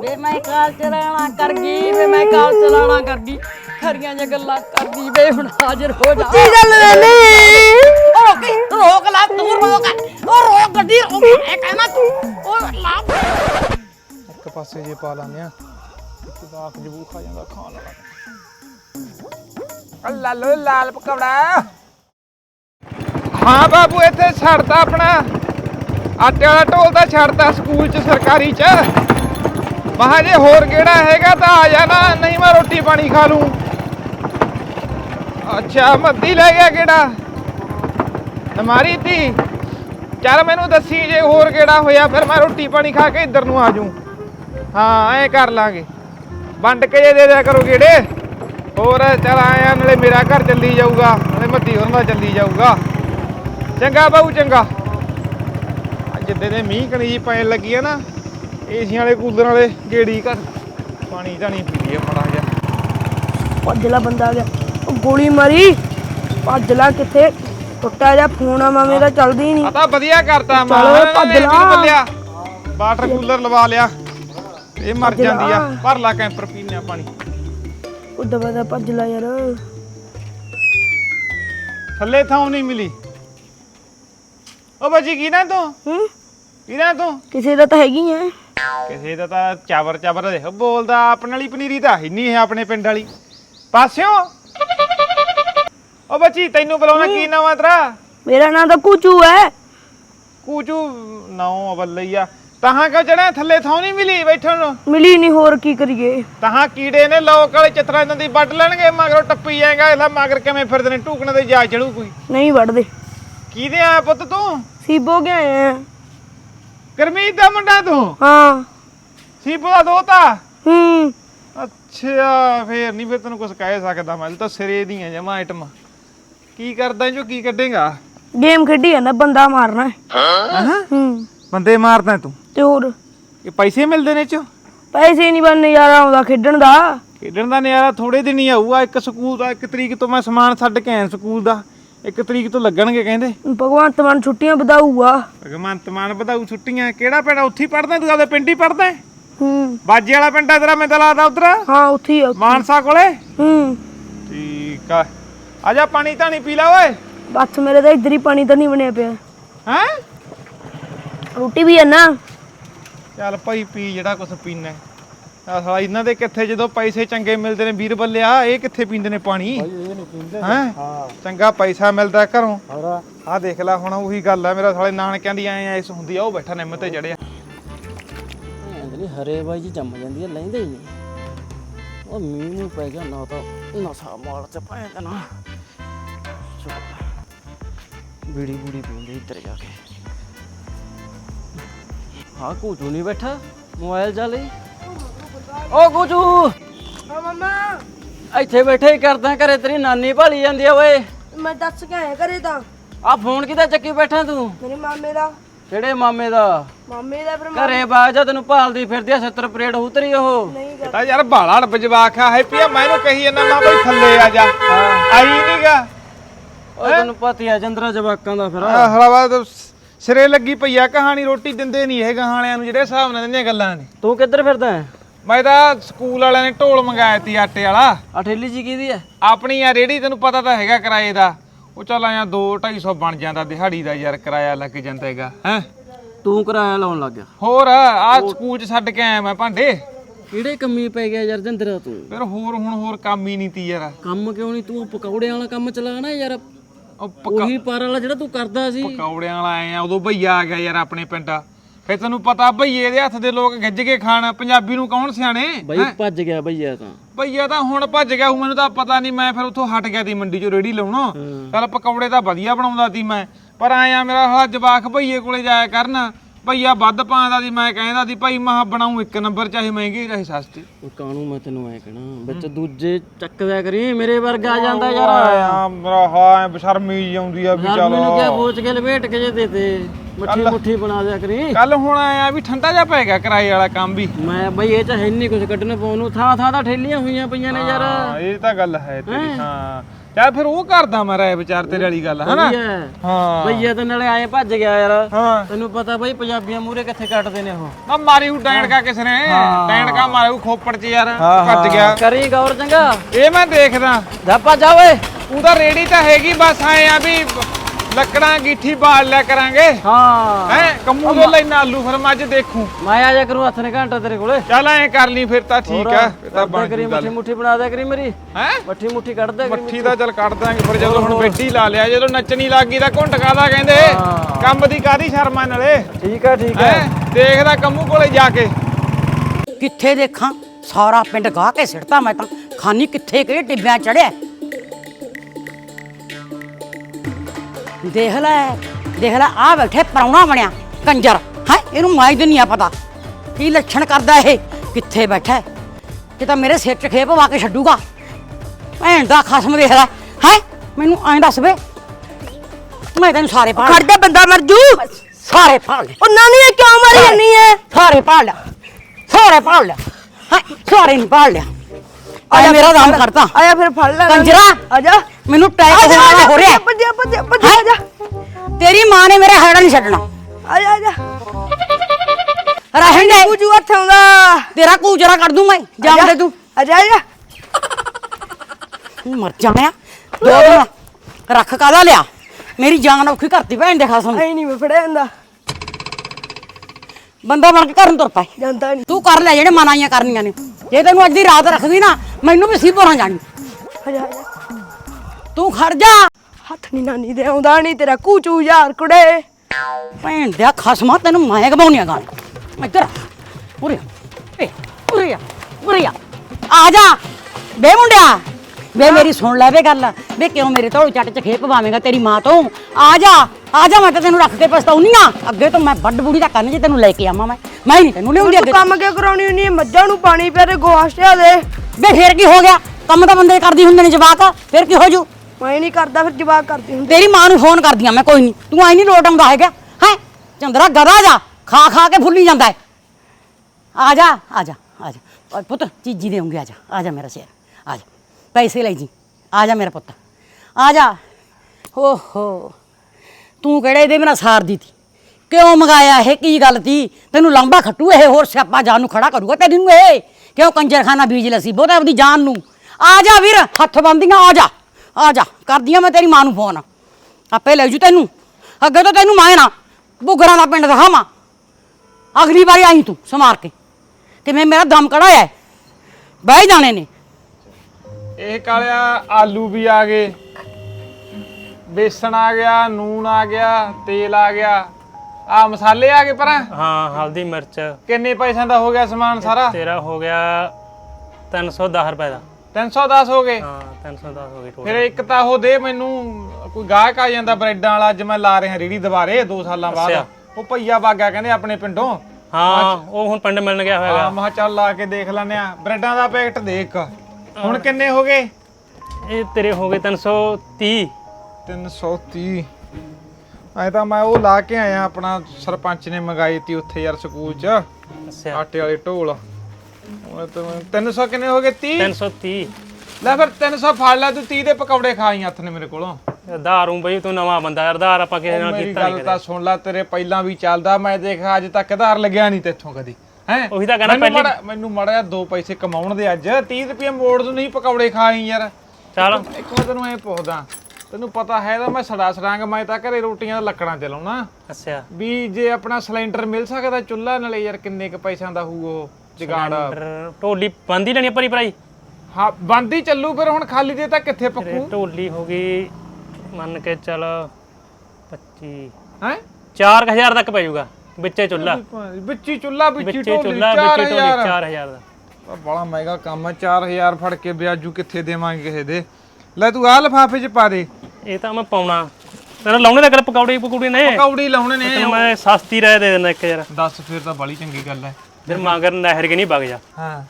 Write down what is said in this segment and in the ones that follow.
ਵੇ ਮੈਂ ਕਾਲ ਚਲਾਣਾ ਕਰ ਗਈ ਵੇ ਮੈਂ ਕਾਲ ਚਲਾਣਾ ਕਰ ਗਈ ਖਰੀਆਂ ਜਿਹੀਆਂ ਗੱਲਾਂ ਕਰਦੀ ਵੇ ਹੁਣ ਹਾਜ਼ਰ ਹੋ ਜਾ। ਕੀ ਗੱਲ ਵੇਲੀ ਰੋਕ ਰੋਕ ਲਾ ਤੂੰ ਰੋਕ ਉਹ ਰੋਕ ਗੱਡੀ ਰੋਕ ਇਹ ਕਹਿਣਾ ਤੂੰ ਉਹ ਲਾ। ਇੱਕ ਪਾਸੇ ਜੇ ਪਾ ਲਾਂਗੇ ਆ ਇੱਕ ਆਖ ਜਬੂ ਖਾ ਜਾਂਦਾ ਖਾਣ ਵਾਲਾ। ਅੱਲਾ ਲੋ ਲਾਲ ਪਕੌੜਾ। ਹਾਂ ਬਾਬੂ ਇੱਥੇ ਛੱਡਤਾ ਆਪਣਾ। ਆਟੇ ਵਾਲਾ ਢੋਲ ਤਾਂ ਛੱਡਤਾ ਸਕੂਲ ਚ ਸਰਕਾਰੀ ਚ। ਮਹਾ ਜੇ ਹੋਰ ਕਿਹੜਾ ਹੈਗਾ ਤਾਂ ਆ ਜਾਣਾ ਨਹੀਂ ਮੈਂ ਰੋਟੀ ਪਾਣੀ ਖਾ ਲੂੰ। ਅੱਛਾ ਮੱਦੀ ਲੈ ਗਿਆ ਕਿਹੜਾ? ਨਮਾਰੀ ਤੀ ਚੱਲ ਮੈਨੂੰ ਦੱਸੀ ਜੇ ਹੋਰ ਕਿਹੜਾ ਹੋਇਆ, ਫਿਰ ਮੈਂ ਰੋਟੀ ਪਾਣੀ ਖਾ ਕੇ ਇੱਧਰ ਨੂੰ ਆ ਜਾਊਂ। ਹਾਂ, ਐ ਕਰ ਲਾਂਗੇ। ਵੰਡ ਕੇ ਜੇ ਦੇ ਦਿਆ ਕਰੋ ਕਿਹੜੇ ਹੋਰ, ਚੱਲ ਆਇਆ ਨਾਲੇ ਮੇਰਾ ਘਰ ਚੱਲੀ ਜਾਊਗਾ, ਨਾਲੇ ਮੱਦੀ ਉਹਨਾਂ ਦਾ ਚੱਲੀ ਜਾਊਗਾ। ਚੰਗਾ ਬਾਊ, ਚੰਗਾ। ਅੱਜ ਜਿੱਦੇ ਦੇ ਮੀਂਹ ਕਣੀ ਪੈਣ ਲੱਗੀ ਆ ਨਾ। ਏਸੀਆਂ ਵਾਲੇ ਕੂਲਰ ਵਾਲੇ ਗੇੜੀ ਘਰ। ਪਾਣੀ ਧਾਣੀ ਪੀ ਲਈਏ ਮਾੜਾ ਜਿਹਾ। ਭੱਜ ਲੈ ਬੰਦਾ ਆ ਗਿਆ। ਉਹ ਗੋਲੀ ਮਾਰੀ। ਭੱਜ ਲੈ ਕਿੱਥੇ? ਟੁੱਟਾ ਜਾ ਫੋਨ ਆ ਮਾਮੇ ਦਾ ਚੱਲਦੀ ਆ ਨਹੀਂ ਤਾਂ ਵਧੀਆ ਕਰਤਾ ਮਾਂ। ਚੱਲ ਭੱਜ ਲਾ। ਵਾਟਰ ਕੂਲਰ ਲਵਾ ਲਿਆ। ਇਹ ਮਰ ਭੱਜ ਲਾ। ਜਾਂਦੀ ਆ। ਭਰ ਲਾ ਕੈਂਪਰ ਪੀਨੇ ਆ ਪਾਣੀ। ਉਹ ਦਬਾ ਦਾ ਭੱਜ ਲੈ ਯਾਰ। ਥੱਲੇ ਥਾਂ ਨਹੀਂ ਮਿਲੀ। ਉਹ ਬੱਜੀ ਕੀ ਨਾ ਤੂੰ? ਹੂੰ? ਕੀ ਨਾ ਤੂੰ? ਕਿਸੇ ਦਾ ਤਾਂ ਹੈਗੀ ਐ ਕਿਸੇ ਦਾ ਤਾਂ ਚਾਵਰ ਚਾਵਰ ਦੇਖ ਬੋਲਦਾ ਆਪਣੇ ਵਾਲੀ ਪਨੀਰੀ ਤਾਂ ਹੈ ਨਹੀਂ ਹੈ ਆਪਣੇ ਪਿੰਡ ਵਾਲੀ। ਪਾਸਿਓ? ਉਹ ਬੱਚੀ ਤੈਨੂੰ ਬੁਲਾਉਣਾ ਕੀ ਨਾਮ ਆ ਤੇਰਾ? ਮੇਰਾ ਨਾਂ ਤਾਂ ਕੂਚੂ ਐ ਕੂਚੂ ਨਾਉ ਅਵਲਈਆ ਤਹਾਂ ਕਿਉਂ ਚੜਿਆ ਥੱਲੇ ਥਾਂ ਨਹੀਂ ਮਿਲੀ ਬੈਠਣ ਨੂੰ? ਮਿਲੀ ਨਹੀਂ ਹੋਰ ਕੀ ਕਰੀਏ। ਤਹਾਂ ਕੀੜੇ ਨੇ ਲੋਕ ਵਾਲੇ ਚਤਰਾਂ ਇਹਨਾਂ ਦੀ ਵੱਢ ਲੈਣਗੇ ਮਗਰੋਂ ਟੱਪੀ ਜਾਏਗਾ ਇਹਦਾ ਮਗਰ ਕਿਵੇਂ ਫਿਰਦੇ ਨੇ? ਟੂਕਣੇ ਤੇ ਜਾ ਚੜੂ ਕੋਈ। ਨਹੀਂ ਵੜਦੇ ਕਿਹਦੇ ਆ ਪੁੱਤ ਤੂੰ? ਸੀਬੋ ਗਿਆ ਐ ਗਰਮੀਤ ਦਾ ਮੁੰਡਾ ਤੂੰ? ਹਾਂ। ਸੀਪੂ ਦਾ ਦੋਤਾ? ਹੂੰ। ਅੱਛਾ ਫੇਰ ਨਹੀਂ ਫੇਰ ਤੈਨੂੰ ਕੁਝ ਕਹਿ ਸਕਦਾ ਮੈਂ ਤਾਂ ਸਿਰੇ ਦੀਆਂ ਜਮਾ ਆਈਟਮਾਂ ਕੀ ਕਰਦਾ ਜੋ ਕੀ ਕੱਢੇਗਾ? ਗੇਮ ਖੇਡੀ ਜਾਂਦਾ ਬੰਦਾ ਮਾਰਨਾ। ਹੈ। ਬੰਦੇ ਮਾਰਦਾ ਤੂੰ? ਤੇ ਹੋਰ? ਇਹ ਪੈਸੇ ਮਿਲਦੇ ਨੇ ਚੋ? ਪੈਸੇ ਨਹੀਂ ਬੰਨੇ ਯਾਰ ਆਉਂਦਾ ਖੇਡਣ ਦਾ। ਖੇਡਣ ਦਾ ਨਿਆਰਾ ਥੋੜੇ ਦਿਨ ਹੀ ਆਊਗਾ ਇੱਕ ਸਕੂਲ ਦਾ ਇੱਕ ਤਰੀਕ ਤੋਂ ਮੈਂ ਸਮਾਨ ਛੱਡ ਕੇ ਆਇਆ ਸਕੂਲ ਦਾ। ਇੱਕ ਤਰੀਕ ਤੋਂ ਲੱਗਣਗੇ ਕਹਿੰਦੇ? ਭਗਵੰਤ ਮਾਨ ਛੁੱਟੀਆਂ ਵਧਾਊਗਾ। ਭਗਵੰਤ ਮਾਨ ਵਧਾਊ ਛੁੱਟੀਆਂ ਕਿਹੜਾ ਪਿੰਡ ਆ? ਉੱਥੇ ਪੜਦਾ ਤੂੰ ਆਪਦੇ ਪਿੰਡ ਹੀ ਪੜਦਾ ਹੂੰ। ਬਾਜੇ ਵਾਲਾ ਪਿੰਡ ਆ ਤੇਰਾ ਮੈਂ ਤਾਂ ਉਧਰ? ਹਾਂ ਉੱਥੇ ਹੀ ਆ। ਮਾਨਸਾ ਕੋਲੇ? ਹੂੰ। ਠੀਕ ਆ। ਆ ਜਾ ਪਾਣੀ ਧਾਣੀ ਪੀ ਲੈ ਓਏ। ਬਸ ਮੇਰੇ ਤਾਂ ਇੱਧਰ ਹੀ ਪਾਣੀ ਤਾਂ ਨਹੀਂ ਬਣਿਆ ਪਿਆ। ਹੈਂ? ਰੋਟੀ ਵੀ ਹੈ ਨਾ? ਚੱਲ ਭਾਈ ਪੀ ਜਿਹੜਾ ਕੁਛ ਪੀਣਾ। ਆ ਸਾਲਾ ਇਹਨਾਂ ਦੇ ਕਿੱਥੇ ਜਦੋਂ ਪੈਸੇ ਚੰਗੇ ਮਿਲਦੇ ਨੇ ਵੀਰ ਬੱਲਿਆ ਇਹ ਕਿੱਥੇ ਪੀਂਦੇ ਨੇ ਪਾਣੀ? ਇਹ ਨਹੀਂ ਪੀਂਦੇ। ਹੈ? ਚੰਗਾ ਪੈਸਾ ਮਿਲਦਾ ਘਰੋਂ। ਆਹ ਦੇਖ ਲੈ ਹੁਣ ਉਹੀ ਗੱਲ ਆ ਮੇਰਾ ਸਾਲੇ ਨਾਨਕਿਆਂ ਦੀ ਐ ਐਸ ਹੁੰਦੀ ਆ ਉਹ ਬੈਠਾ ਨਿੰਮ ਤੇ ਚੜਿਆ। ਨਹੀਂ ਹਰੇ ਬਾਈ ਜੀ ਜੰਮ ਜਾਂਦੀ ਹੈ ਲੈਂਦੇ ਹੀ ਨਹੀਂ। ਉਹ ਮੀਂਹ ਨੂੰ ਪੈ ਗਿਆ ਨਾ ਤਾਂ ਨਸਾ ਮਾਲ ਚ ਪੈ ਗਿਆ ਨਾ। ਬੀੜੀ ਬੂੜੀ ਪੀਂਦੇ ਇੱਧਰ ਜਾ ਕੇ। ਹਾਂ ਕੁਝੂ ਨਹੀਂ ਬੈਠਾ ਮੋਬਾਈਲ ਜਾ ਲਈ। ਓ ਕੁਝੂ ਹਾਂ ਮਮਾ। ਇੱਥੇ ਬੈਠੇ ਹੀ ਕਰਦਾ ਘਰੇ ਤੇਰੀ ਨਾਨੀ ਭਾਲੀ ਜਾਂਦੀ ਆ ਓਏ। ਮੈਂ ਦੱਸ ਕੇ ਆਇਆ ਘਰੇ ਤਾਂ। ਆ ਫੋਨ ਕਿਦਾ ਚੱਕੀ ਬੈਠਾ ਤੂੰ? ਮੇਰੇ ਮਾਮੇ ਦਾ। ਕਿਹੜੇ ਮਾਮੇ ਦਾ? ਮਾਮੇ ਦਾ ਫਿਰ ਘਰੇ ਬਾਜ ਜਾ ਤੈਨੂੰ ਭਾਲਦੀ ਫਿਰਦੀ ਆ 70 ਪਰੇਡ ਉਤਰੀ ਉਹ। ਨਹੀਂ ਤਾਂ ਯਾਰ ਬਾਲਾ ੜ ਜਵਾਕ ਆ ਹੈਪੀ ਆ ਮੈਨੂੰ ਕਹੀ ਜਾਂਦਾ ਮੈਂ ਬਈ ਥੱਲੇ ਆ ਜਾ। ਆਈ ਨਹੀਂਗਾ ਓ ਤੈਨੂੰ ਪਤਾ ਹੀ ਆ ਜੰਦਰਾ ਜਵਾਕਾਂ ਦਾ ਫਿਰ। ਹਲਾਵਾ ਸਿਰੇ ਲੱਗੀ ਪਈ ਆ ਕਹਾਣੀ ਰੋਟੀ ਦਿੰਦੇ ਨਹੀਂ ਇਹ ਗਾਹਾਣਿਆਂ ਨੂੰ ਜਿਹੜੇ ਹਿਸਾਬ ਨਾਲ ਦਿੰਦੀਆਂ ਗੱਲਾਂ ਨੇ। ਤੂੰ ਕਿੱਧਰ ਫਿਰਦਾ ਹੈ? ਮੈਂ ਤਾਂ ਸਕੂਲ ਵਾਲਿਆਂ ਨੇ ਢੋਲ ਮੰਗਾਇਆ ਤੀ ਆਟੇ ਵਾਲਾ। ਆ ਠੇਲੀ ਜੀ ਕਿਹਦੀ ਹੈ ਆਪਣੀ ਆ ਰੇੜੀ ਤੈਨੂੰ ਪਤਾ ਤਾਂ ਹੈਗਾ ਕਿਰਾਏ ਦਾ। ਉਹ ਚੱਲ ਆਇਆ 2 250 ਬਣ ਜਾਂਦਾ ਦਿਹਾੜੀ ਦਾ ਯਾਰ ਕਿਰਾਇਆ ਲੱਗ ਜਾਂਦਾ ਹੈਗਾ ਹੈ? ਤੂੰ ਕਿਰਾਇਆ ਲਾਉਣ ਲੱਗ ਗਿਆ। ਹੋਰ ਆ ਸਕੂਲ ਚ ਛੱਡ ਕੇ ਆਇਆ ਮੈਂ ਭਾਂਡੇ। ਕਿਹੜੇ ਕੰਮੀ ਪੈ ਗਿਆ ਯਾਰ ਜੰਦਰਾ ਤੂੰ? ਫਿਰ ਹੋਰ ਹੁਣ ਹੋਰ ਕੰਮ ਹੀ ਨਹੀਂ ਤੀ ਯਾਰ। ਕੰਮ ਕਿਉਂ ਨਹੀਂ? ਤੂੰ ਪਕੌੜਿਆਂ ਵਾਲਾ ਕੰਮ ਚਲਾਣਾ ਯਾਰ। ਉਹ ਉਹੀ ਪਰ ਵਾਲਾ ਜਿਹੜਾ ਤੂੰ ਕਰਦਾ ਸੀ। ਪਕੌੜਿਆਂ ਵਾਲਾ ਆਏ ਆ ਉਦੋਂ ਭਈਆ ਆ ਗਿਆ ਯਾਰ ਆਪਣੇ ਪਿੰਡ। ਫਿਰ ਤੈਨੂੰ ਪਤਾ ਭਈਏ ਦੇ ਹੱਥ ਦੇ ਲੋਕ ਗੱਜ ਕੇ ਖਾਣ ਪੰਜਾਬੀ ਨੂੰ ਕੌਣ ਸਿਆਣੇ? ਬਈ ਭੱਜ ਗਿਆ ਭਈਆ ਤਾਂ। ਭਈਆ ਤਾਂ ਹੁਣ ਭੱਜ ਗਿਆ ਹੂੰ ਮੈਨੂੰ ਤਾਂ ਪਤਾ ਨਹੀਂ ਮੈਂ ਫਿਰ ਉੱਥੋਂ ਹਟ ਗਿਆ ਤੀ ਮੰਡੀ ਚੋਂ ਰੇੜੀ ਲਾਉਣੋਂ। ਚੱਲ ਪਕੌੜੇ ਤਾਂ ਵਧੀਆ ਬਣਾਉਂਦਾ ਸੀ ਮੈਂ। ਪਰ ਆਇਆ ਮੇਰਾ ਹਾਲਾ ਜਵਾਕ ਭਈਏ ਕੋਲੇ ਜਾਇਆ ਕਰਨ। ਭਈਆ ਵੱਧ ਪਾਉਂਦਾ ਸੀ ਮੈਂ ਕਹਿੰਦਾ ਸੀ ਭਾਈ ਮਹਾ ਬਣਾਉ ਇੱਕ ਨੰਬਰ ਚਾਹੇ ਮਹਿੰਗੀ ਰਹੇ ਸਸਤੀ। ਉਹ ਕਾਣੂ ਮੈਂ ਤੈਨੂੰ ਐ ਕਹਿਣਾ? ਵਿੱਚ ਦੂਜੇ ਚੱਕਦਿਆ ਕਰੀ ਮੇਰੇ ਵਰਗਾ ਆ ਜਾਂਦਾ ਯਾਰ। ਮੇਰਾ ਹਾਂ ਬਸ਼ਰਮੀ ਆਉਂਦੀ ਆ ਵੀ ਚੱਲ। ਮੈਨੂੰ ਕਿਹਾ ਬੋਚ ਕੇ ਲਪੇਟ ਕੇ ਜੇ ਦੇ ਦੇ ਮੁੱਠੀ ਮੁੱਠੀ ਬਣਾ ਦਿਆ ਕਰੀ। ਕੱਲ ਹੁਣ ਆਇਆ ਵੀ ਠੰਡਾ ਜਾ ਪੈ ਗਿਆ ਕਿਰਾਏ ਵਾਲਾ ਕੰਮ ਵੀ। ਮੈਂ ਬਈ ਇਹ ਚ ਹੈ ਨਹੀਂ ਕੁਝ ਕੱਢਣ ਪਾਉਣ ਨੂੰ। ਥਾਂ ਥਾਂ ਤਾਂ ਠੇਲੀਆਂ ਹੋਈਆਂ ਪਈਆਂ ਨੇ ਯਾਰ। ਹਾਂ ਇਹ ਤਾਂ ਗੱਲ ਹੈ ਤੇਰੀ ਹਾਂ? ਚੱਲ ਫਿਰ ਉਹ ਕਰਦਾ ਮੈਂ ਰਾਏ ਵਿਚਾਰ ਤੇਰੇ ਵਾਲੀ ਗੱਲ ਹਨਾ? ਹਾਂ। ਬਈ ਇਹ ਤਾਂ ਨਾਲੇ ਆਏ ਭੱਜ ਗਿਆ ਯਾਰ। ਤੈਨੂੰ ਪਤਾ ਬਈ ਪੰਜਾਬੀਆਂ ਮੂਰੇ ਕਿੱਥੇ ਕੱਟਦੇ ਨੇ ਉਹ। ਨਾ ਮਾਰੀ ਹੂ ਡੈਂਡਕਾ ਕਿਸ ਨੇ। ਡੈਂਡਕਾ ਮਾਰੂ ਖੋਪੜ ਚ ਯਾਰ। ਭੱਜ ਗਿਆ। ਕਰੀ ਗੌਰ ਚੰਗਾ। ਇਹ ਮੈਂ ਦੇਖਦਾ। ਜਾ ਭੱਜ ਆ ਓਏ। ਉਹਦਾ ਰੇੜੀ ਤਾਂ ਹੈਗੀ ਬਸ ਆਏ ਆ ਵੀ ਲੱਕੜਾਂ ਗਿੱਠੀ ਬਾਲ ਲਿਆ ਕਰਾਂਗੇ। ਹਾਂ। ਹੈ ਕੰਮੂ ਤੋਂ ਲੈਣਾ ਆਲੂ ਫਿਰ ਮੈਂ ਅੱਜ ਦੇਖੂ। ਮੈਂ ਆ ਜਾ ਕਰੂੰ ਹੱਥ ਨੇ ਘੰਟਾ ਤੇਰੇ ਕੋਲੇ। ਚੱਲ ਐ ਕਰ ਲਈ ਫਿਰ ਤਾਂ ਠੀਕ ਆ ਫਿਰ ਤਾਂ ਬਣ ਕਰੀ ਮੁੱਠੀ ਮੁੱਠੀ ਬਣਾ ਦਿਆ ਕਰੀ ਮੇਰੀ। ਹੈ? ਮੱਠੀ ਮੁੱਠੀ ਕੱਢ ਦਿਆ ਕਰੀ ਮੱਠੀ ਦਾ ਚੱਲ ਕੱਢ ਦਾਂਗੇ ਫਿਰ ਜਦੋਂ ਹੁਣ ਬੇਟੀ ਲਾ ਲਿਆ ਜਦੋਂ ਨੱਚਣੀ ਲੱਗ ਗਈ ਤਾਂ ਘੁੰਟ ਕਾਦਾ ਕਹਿੰਦੇ। ਕੰਮ ਦੀ ਕਾਦੀ ਸ਼ਰਮਾ ਨਾਲੇ? ਠੀਕ ਆ ਠੀਕ ਹੈ? ਦੇਖਦਾ ਕੰਮੂ ਕੋਲੇ ਜਾ ਕੇ। ਕਿੱਥੇ ਦੇਖਾਂ? ਸਾਰਾ ਪਿੰਡ ਗਾਹ ਕੇ ਸਿੱਟਦਾ ਮੈਂ ਤਾਂ। ਖਾਨੀ ਕਿੱਥੇ ਕਿਹੜੇ ਟਿੱਬਿਆਂ ਚੜਿਆ ਦੇਖ ਲੈ ਦੇਖ ਲੈ ਆ ਬੈਠੇ ਪਰੌਣਾ ਬਣਿਆ ਕੰਜਰ। ਹੈ ਇਹਨੂੰ ਮਾਈ ਦੁਨੀਆ ਪਤਾ। ਕੀ ਲੱਛਣ ਕਰਦਾ ਇਹ? ਕਿੱਥੇ ਬੈਠਾ? ਇਹ ਤਾਂ ਮੇਰੇ ਸਿਰ 'ਚ ਖੇਪ ਵਾ ਕੇ ਛੱਡੂਗਾ। ਭੈਣ ਦਾ ਖਸਮ ਦੇਖ ਲੈ। ਹੈ ਮੈਨੂੰ ਐਂ ਦੱਸ ਵੇ। ਮੈਂ ਤੈਨੂੰ ਸਾਰੇ ਪਾਲ ਖੜ ਜਾ ਬੰਦਾ ਮਰ ਜੂ। ਸਾਰੇ ਲੈ ਉਹ ਨਾਨੀ ਇਹ ਕਿਉਂ ਮਾਰੀ ਜਾਨੀ ਐ ਸਾਰੇ ਪਾਲ ਲਿਆ। ਸਾਰੇ ਪਾਲ ਲਿਆ। ਹਾਂ ਸਾਰੇ ਨਹੀਂ ਪਾਲ ਲਿਆ। ਆ ਮੇਰਾ ਦਮ ਕਰਤਾ। ਆਇਆ ਫਿਰ ਫੜ ਲੈ ਕੰਜਰਾ। ਆ ਜਾ। ਮੈਨੂੰ ਟੈਕ ਜਾ, ਆ ਜਾ, ਹੋ ਰਿਹਾ? ਭੱਜਿਆ ਭੱਜਿਆ ਭੱਜਿਆ ਆ ਜਾ ਤੇਰੀ ਮਾਂ ਨੇ ਮੇਰਾ ਹੈੜਾ ਨਹੀਂ ਛੱਡਣਾ। ਆ ਜਾ ਆ ਜਾ ਰਹਿਣ ਦੇ ਪੂਜੂ ਹੱਥ ਆਉਂਦਾ। ਤੇਰਾ ਕੂਚਰਾ ਕੱਢ ਦੂੰ ਮੈਂ। ਜਾਣ ਦੇ ਤੂੰ। ਆ ਜਾ ਆ ਜਾ ਮਰ ਜਾਣਿਆ ਦੋ ਦਿਨ ਰੱਖ ਕਾਦਾ ਲਿਆ? ਮੇਰੀ ਜਾਨ ਔਖੀ ਕਰਤੀ ਭੈਣ ਦੇ ਖਾਸਮ ਐ ਨਹੀਂ ਮੈਂ ਫੜਿਆ ਜਾਂਦਾ। ਬੰਦਾ ਬਣ ਕੇ ਕਰਨ ਤੁਰ ਪਏ। ਜਾਂਦਾ ਨਹੀਂ। ਤੂੰ ਕਰ ਲੈ ਜਿਹੜੇ ਮਨਾਈਆਂ ਕਰਨੀਆਂ ਨੇ। ਜੇ ਤੈਨੂੰ ਅੱਜ ਦੀ ਰਾਤ ਰੱਖਦੀ ਨਾ ਮੈਨੂੰ ਵੀ ਸੀਬੋਰਾਂ ਜਾਣੀ। ਆ ਜਾ ਆ ਜਾ ਤੂੰ ਖੜ ਜਾ। ਹੱਥ ਨਹੀਂ ਨਾਨੀ ਦੇ ਆਉਂਦਾ ਨਹੀਂ ਤੇਰਾ ਕੂਚੂ ਯਾਰ ਕੁੜੇ। ਭੈਣ ਦੇ ਖਸਮਾ ਤੈਨੂੰ ਮੈਂ ਗਵਾਉਣੀਆਂ ਗਾਲ। ਇੱਧਰ ਉਰੇ ਏ ਉਰੇ ਆ। ਉਰੇ ਆ। ਆ ਜਾ। ਬੇ ਮੁੰਡਿਆ। ਵੇ ਮੇਰੀ ਸੁਣ ਲੈ ਵੇ ਗੱਲ। ਵੇ ਕਿਉਂ ਮੇਰੇ ਤੋਂ ਚੱਟ ਚ ਖੇਪ ਪਾਵੇਂਗਾ ਤੇਰੀ ਮਾਂ ਤੋਂ? ਆ ਜਾ। ਆ ਜਾ ਮੈਂ ਤਾਂ ਤੈਨੂੰ ਰੱਖ ਕੇ ਪਛਤਾਉਣੀ ਆ। ਅੱਗੇ ਤੋਂ ਮੈਂ ਵੱਡ ਬੁੜੀ ਦਾ ਕੰਨ ਜੇ ਤੈਨੂੰ ਲੈ ਕੇ ਆਵਾਂ ਮੈਂ। ਮੈਂ ਨਹੀਂ ਤੈਨੂੰ ਲਿਆਉਂਦੀ ਤੂੰ। ਅੱਗੇ ਕੰਮ ਕਿਉਂ ਕਰਾਉਣੀ ਹੁੰਨੀ ਐ? ਮੱਝਾਂ ਨੂੰ ਪਾਣੀ ਪਿਆ ਤੇ ਗੋਆਸ਼ਿਆ ਦੇ। ਵੇ ਫੇਰ ਕੀ ਹੋ ਗਿਆ? ਕੰਮ ਤਾਂ ਬੰਦੇ ਕਰਦੀ ਹੁੰਦੇ ਨੇ ਜਵਾਕ। ਫੇਰ ਕੀ ਹੋ ਜੂ? ਮੈਂ ਨਹੀਂ ਕਰਦਾ, ਫਿਰ ਜਵਾਬ ਕਰਦੀ ਹੁੰਦੀ। ਤੇਰੀ ਮਾਂ ਨੂੰ ਫੋਨ ਕਰਦੀਆਂ ਮੈਂ, ਕੋਈ ਨਹੀਂ। ਤੂੰ ਆਈ ਨਹੀਂ ਲੋਟ ਆਉਂਦਾ ਹੈਗਾ? ਹੈ? ਚੰਦਰਾ ਗਦਾ ਜਾ। ਖਾ ਖਾ ਕੇ ਫੁੱਲੀ ਜਾਂਦਾ ਹੈ। ਆ ਜਾ ਆ ਜਾ ਆ ਜਾ। ਓਏ ਪੁੱਤ, ਚੀਜੀ ਦੇਉਂਗੇ ਆ ਜਾ। ਆ ਜਾ ਮੇਰਾ ਸ਼ੇਰ, ਆ ਜਾ। ਪੈਸੇ ਲੈ ਜੀ। ਆ ਜਾ ਮੇਰਾ ਪੁੱਤ। ਆ ਜਾ। ਹੋ ਹੋ। ਤੂੰ ਕਿਹੜੇ ਇਹਦੇ ਬਿਨਾ ਸਾਰ ਦੀ ਤੀ ਕਿਉਂ ਮੰਗਾਇਆ ਇਹ? ਕੀ ਗੱਲ ਤੀ? ਤੈਨੂੰ ਲੰਬਾ ਖੱਟੂ ਇਹ? ਹੋਰ ਸਿਆਪਾ ਜਾਨ ਨੂੰ ਖੜਾ ਕਰੂਗਾ ਤੇਰੀ ਨੂੰ ਇਹ? ਕਿਉਂ ਕੰਜਰਖਾਨਾ ਬੀਜ ਲਸੀ ਬਹੁਤਾ ਆਪਦੀ ਜਾਨ ਨੂੰ। ਆ ਜਾ ਵੀਰ, ਹੱਥ ਬੰਦੀਆਂ ਆ ਜਾ। ਆ ਜਾ ਕਰਦੀਆਂ ਮੈਂ ਤੇਰੀ ਮਾਂ ਨੂੰ ਫੋਨ। ਆਪੇ ਲੈ ਜੂ ਤੈਨੂੰ। ਅੱਗੇ ਤੋਂ ਤੈਨੂੰ ਮੈਂ ਨਾ ਬੁਗਰਾਂ ਦਾ ਪਿੰਡ ਦਿਖਾਵਾਂ। ਅਗਲੀ ਵਾਰੀ ਆਈ ਤੂੰ ਸਮਾਰ ਕੇ। ਕਿਵੇਂ ਮੇਰਾ ਦਮ ਕੜਾਇਆ ਹੈ। ਬਹਿ ਜਾਣੇ ਨੇ। ਇਹ ਕਾਲਿਆ ਆਲੂ ਵੀ ਆ ਗਏ। ਬੇਸਣ ਆ ਗਿਆ ਨੂਨ ਆ ਗਿਆ ਤੇਲ ਆ ਗਿਆ। ਆ ਮਸਾਲੇ ਆ ਗਏ ਪਰਾਂ? ਹਾਂ ਹਲਦੀ ਮਿਰਚ। ਕਿੰਨੇ ਪੈਸਿਆਂ ਦਾ ਹੋ ਗਿਆ ਸਮਾਨ ਸਾਰਾ? ਤੇਰਾ ਹੋ ਗਿਆ 310 ਰੁਪਏ ਦਾ। 310 ਹੋ ਗਏ। ਹਾਂ 310 ਹੋ ਗਈ ਫਿਰ ਟੋਟਲ ਇੱਕ ਤਾਂ ਉਹ ਦੇ ਮੈਨੂੰ ਕੋਈ ਗਾਹਕ ਆ ਜਾਂਦਾ ਬ੍ਰੈਡਾਂ ਵਾਲਾ ਅੱਜ ਮੈਂ ਲਾ ਰਿਹਾ ਰੇੜੀ ਦੁਬਾਰੇ 2 ਸਾਲਾਂ ਬਾਅਦ। ਉਹ ਭਈਆ ਬਾਗਾ ਕਹਿੰਦੇ ਆਪਣੇ ਪਿੰਡੋਂ। ਹਾਂ ਉਹ ਹੁਣ ਪਿੰਡ ਮਿਲਣ ਗਿਆ ਆ ਹੋਇਆਗਾ ਮੈਂ ਕਿਹਾ ਚੱਲ ਲਾ ਕੇ ਦੇਖ ਲੈਨੇ ਆ ਬ੍ਰੈਡਾਂ ਦਾ ਪੈਕਟ ਦੇ ਇੱਕ ਹੁਣ ਕਿੰਨੇ ਹੋ ਗਏ? ਇਹ ਤੇਰੇ ਹੋ ਗਏ 330 330 ਐ ਤਾਂ ਮੈਂ ਉਹ ਲਾ ਕੇ ਆਇਆ ਆਪਣਾ ਸਰਪੰਚ ਨੇ ਮੰਗਾਈ ਤੀ ਉੱਥੇ ਯਾਰ ਸਕੂਲ 'ਚ। ਅੱਛਾ। ਆਟੇ ਵਾਲੇ ਢੋਲ। ਉਹ ਤਾਂ ਮੈਂ- 300 ਕਿੰਨੇ ਹੋ ਗਏ? 30 330 ਲੈ ਫਿਰ 300 ਫੜ ਲੈ ਤੂੰ 30 ਦੇ ਪਕੌੜੇ ਖਾਈ ਹੱਥ ਨੇ ਮੇਰੇ ਕੋਲੋਂ। ਆਧਾਰੂ ਬਈ ਤੂੰ ਨਵਾਂ ਬੰਦਾ ਆਧਾਰ ਆਪਾਂ ਕਿਸੇ ਨਾਲ ਮੇਰੀ ਕੀਤਾ ਗੱਲ ਨਹੀਂ ਤਾਂ ਸੁਣ ਲੈ ਤੇਰੇ ਪਹਿਲਾਂ ਵੀ ਚੱਲਦਾ ਮੈਂ ਦੇਖ ਅੱਜ ਤੱਕ ਆਧਾਰ ਲੱਗਿਆ ਨਹੀਂ ਤੇਥੋਂ ਕਦੀ ਹੈ? ਉਹੀ ਤਾਂ ਕਹਿਣਾ ਪਹਿਲੀ ਮੈਨੂੰ ਮੜਾ ਦੋ ਪੈਸੇ ਕਮਾਉਣ ਦੇ ਅੱਜ 30 ਰੁਪਏ ਮੋੜ ਦੂੰ ਨਹੀਂ ਪਕੌੜੇ ਖਾਈ ਯਾਰ। ਚੱਲ। ਇੱਕ ਮੈਂ ਤੈਨੂੰ ਐ ਪੁੱਛਦਾ ਤੈਨੂੰ ਪਤਾ ਹੈ ਤਾਂ ਮੈਂ ਸੜਾ ਸੜਾਂਗ ਮੈਂ ਤਾਂ ਘਰੇ ਰੋਟੀਆਂ ਦਾ ਲੱਕੜਾਂ ਤੇ ਲਾਉਣਾ ਅੱਛਾ। ਵੀ ਜੇ ਆਪਣਾ ਸਿਲੰਡਰ ਮਿਲ ਸਕਦਾ ਚੁੱਲ੍ਹਾ ਨਾਲੇ ਯਾਰ ਕਿੰਨੇ ਕ ਪੈਸਿਆਂ ਦਾ ਹੋਊ ਉਹ। ਜਗਾੜ। ਫਿਰ ਢੋਲੀ ਬੰਦੀ ਲੈਣੀ ਆ ਭਰੀ ਭਰਾਈ ਹਾਂ ਬੰਦ ਹੀ ਚੱਲੂ ਫਿਰ ਹੁਣ ਖਾਲੀ ਦੇ ਤਾਂ ਕਿੱਥੇ ਤੇਰੇ ਪੱਕੂ? ਢੋਲੀ ਹੋ ਗਈ ਮੰਨ ਕੇ ਚੱਲ 25 ਹੈ? 4000 ਤੱਕ ਪੈ ਜਾਊਗਾ ਵਿੱਚੇ ਚੁੱਲਾ ਵਿੱਚੀ ਚੁੱਲ੍ਹਾ ਵਿੱਚੀ ਵਿੱਚੇ ਢੋਲੀ ਚੁੱਲਾ ਵਿੱਚੇ ਢੋਲੀ 4000 4000 ਦਾ। ਆ ਬੜਾ ਮਹਿੰਗਾ ਕੰਮ ਹੈ 4000 ਫੜ ਕੇ ਵਿਆਜੂ ਕਿੱਥੇ ਦੇਵਾਂਗੇ ਕਿਸੇ ਦੇ? ਲੈ ਤੂੰ ਆਹ ਲਫਾਫੇ 'ਚ ਪਾ ਦੇ। ਇਹ ਤਾਂ ਮੈਂ ਪਾਉਣਾ। ਤੇਰਾ ਲਾਉਣੇ ਦਾ ਗੱਲ ਪਕੌੜੇ ਪਕੌੜੇ ਨੇ। ਪਕੌੜੀ ਲਾਉਣੇ ਨੇ। ਤੈਨੂੰ ਮੈਂ ਸਸਤੀ ਰਹਿ ਦੇ ਦਿੰਦਾ ਇੱਕ ਯਾਰ ਦੱਸ ਫਿਰ ਤਾਂ ਬੜੀ ਚੰਗੀ ਗੱਲ ਹੈ। ਫਿਰ ਮਗਰ ਨਹਿਰ ਕੇ ਨਹੀਂ ਵਗ ਜਾ। ਹਾਂ।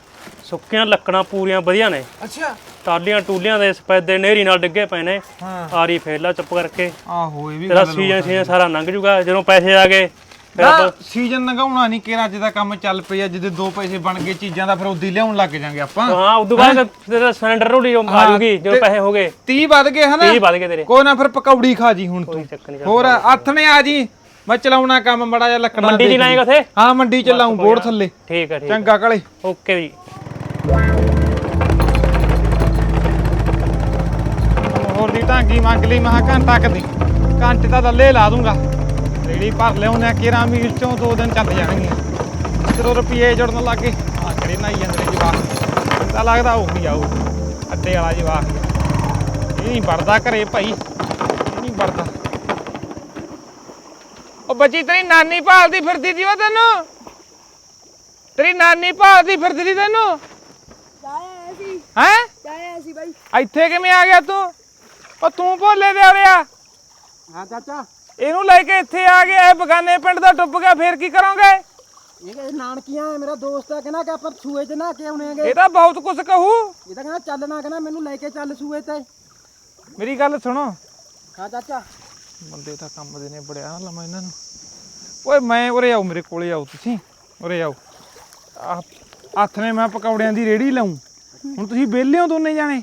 ਸੁੱਕੀਆਂ ਲੱਕੜਾਂ ਪੂਰੀਆਂ ਵਧੀਆ ਨੇ। ਅੱਛਾ। ਟਾਲੀਆਂ ਟੂਲੀਆਂ ਦੇ ਸਪੈਦੇ ਨਹਿਰੀ ਨਾਲ ਡਿੱਗੇ ਪਏ ਨੇ। ਹਾਂ। ਆਰੀ ਫੇਲਾ ਚੁੱਪ ਕਰਕੇ। ਆਹੋ ਇਹ ਵੀ ਤੇਰਾ ਸੀਜ਼ਨ ਸੀਜ਼ਨ ਸਾਰਾ ਲੰਘ ਜੂਗਾ ਜਦੋਂ ਪੈਸੇ ਆ ਗਏ ਫਿਰ ਆਪਾਂ ਸੀਜ਼ਨ ਲੰਘਾਉਣਾ ਨਹੀਂ ਕਿਹੜਾ ਅੱਜ ਦਾ ਕੰਮ ਚੱਲ ਪਿਆ ਜਿਹਦੇ ਦੋ ਪੈਸੇ ਬਣ ਗਏ ਚੀਜ਼ਾਂ ਦਾ ਫਿਰ ਉਦੀ ਲਿਆਉਣ ਲੱਗ ਜਾਾਂਗੇ ਆਪਾਂ। ਹਾਂ ਉਦੋਂ ਬਾਅਦ ਤੇਰਾ ਸਿਲੰਡਰ ਰੋੜੀ ਆ ਜੂਗੀ ਜਦੋਂ ਪੈਸੇ ਹੋ ਗਏ। 30 ਵੱਧ ਗਏ ਹਨਾ? 30 ਵੱਧ ਗਏ ਤੇਰੇ। ਕੋਈ ਨਾ ਫਿਰ ਪਕੌੜੀ ਖਾ ਜੀ ਹੁਣ ਤੂੰ। ਹੋਰ ਹੱਥ ਨੇ। ਆ ਜੀ। ਮੈਂ ਚਲਾਉਣਾ ਕੰਮ ਬੜਾ ਜਿਹਾ ਲੱਕੜਾਂ ਮੰਡੀ 'ਚ। ਲਾਏਂਗਾ ਉੱਥੇ? ਹਾਂ ਮੰਡੀ ਚ ਲਾਉਂ ਬੋਰਡ ਥੱਲੇ। ਠੀਕ ਹੈ ਠੀਕ ਚੰਗਾ ਕਲੇ। ਓਕੇ ਜੀ। ਹੋਰ ਦੀ ਢਾਂਗੀ ਮੰਗ ਲਈ ਮਹਾ ਘੰਟਾ ਕਦੀ ਘੰਟੇ ਤਾਂ ਲੱਲੇ ਲਾ ਦੂੰਗਾ। ਰੇੜੀ ਭਰ ਲਿਆਉਣੇ ਕਿਰਾਂ ਮੀਲ ਚੋਂ ਦੋ ਦਿਨ ਚੱਲ ਜਾਣਗੀਆਂ। ਜਦੋਂ ਰੁਪਏ ਜੁੜਨ ਲੱਗੇ। ਆ ਕਿਹੜੇ ਨਾਈ ਜਾਂਦੇ ਨੇ ਜਵਾਕ ਤਾਂ ਲੱਗਦਾ ਉਹ ਹੀ ਆਊ। ਅੱਡੇ ਵਾਲਾ ਜਵਾਕ। ਇਹ ਨਹੀਂ ਵੜਦਾ ਘਰੇ ਭਾਈ। ਇਹ ਨਹੀਂ ਵੜਦਾ। ਉਹ ਬੱਚੀ ਤੇਰੀ ਨਾਨੀ ਭਾਲਦੀ ਫਿਰਦੀ ਦੀ ਵਾ ਤੈਨੂੰ? ਤੇਰੀ ਨਾਨੀ ਭਾਲਦੀ ਫਿਰਦੀ ਦੀ ਤੈਨੂੰ? ਜਾਇਆ ਸੀ। ਹੈਂ? ਜਾਇਆ ਸੀ ਬਾਈ। ਇੱਥੇ ਕਿਵੇਂ ਆ ਗਿਆ ਤੂੰ? ਉਹ ਤੂੰ ਭੋਲੇ ਦੇ ਉਰਿਆ ਹਾਂ ਚਾਚਾ। ਇਹਨੂੰ ਲੈ ਕੇ ਇੱਥੇ ਆ ਗਿਆ ਇਹ ਬਗਾਨੇ ਪਿੰਡ ਦਾ ਟੁੱਪ ਗਿਆ ਫੇਰ ਕੀ ਕਰੋਗੇ? ਇਹ ਨਾਨਕੀਆਂ ਹੈ ਮੇਰਾ ਦੋਸਤ ਹੈ ਕਹਿੰਦਾ ਕਿ ਆਪਾਂ ਸੂਏ 'ਚ ਨਹਾ ਕੇ ਆਉਣੇ ਆਂਗੇ ਇਹ ਤਾਂ ਬਹੁਤ ਕੁਝ ਕਹੂ। ਇਹ ਤਾਂ ਕਹਿੰਦਾ ਚੱਲਣਾ ਕਹਿੰਦਾ ਮੈਨੂੰ ਲੈ ਕੇ ਚੱਲ ਸੂਏ ਤੇ। ਮੇਰੀ ਗੱਲ ਸੁਣੋ। ਹਾਂ ਚਾਚਾ। ਬੰਦੇ ਤਾਂ ਕੰਮ ਦੇ ਨੇ ਬੜਿਆ ਨਾ ਲਵਾਂ ਇਹਨਾਂ ਨੂੰ। ਓਏ ਮੈਂ ਉਰੇ ਆਓ ਮੇਰੇ ਕੋਲੇ ਆਓ ਤੁਸੀਂ। ਉਰੇ ਆਓ ਆਹ ਹੱਥ ਨੇ ਮੈਂ ਪਕੌੜਿਆਂ ਦੀ ਰੇੜੀ ਲਾਉਂ ਹੁਣ ਤੁਸੀਂ ਵਿਹਲੇ ਹੋ ਦੋਨੇ ਜਾਣੇ?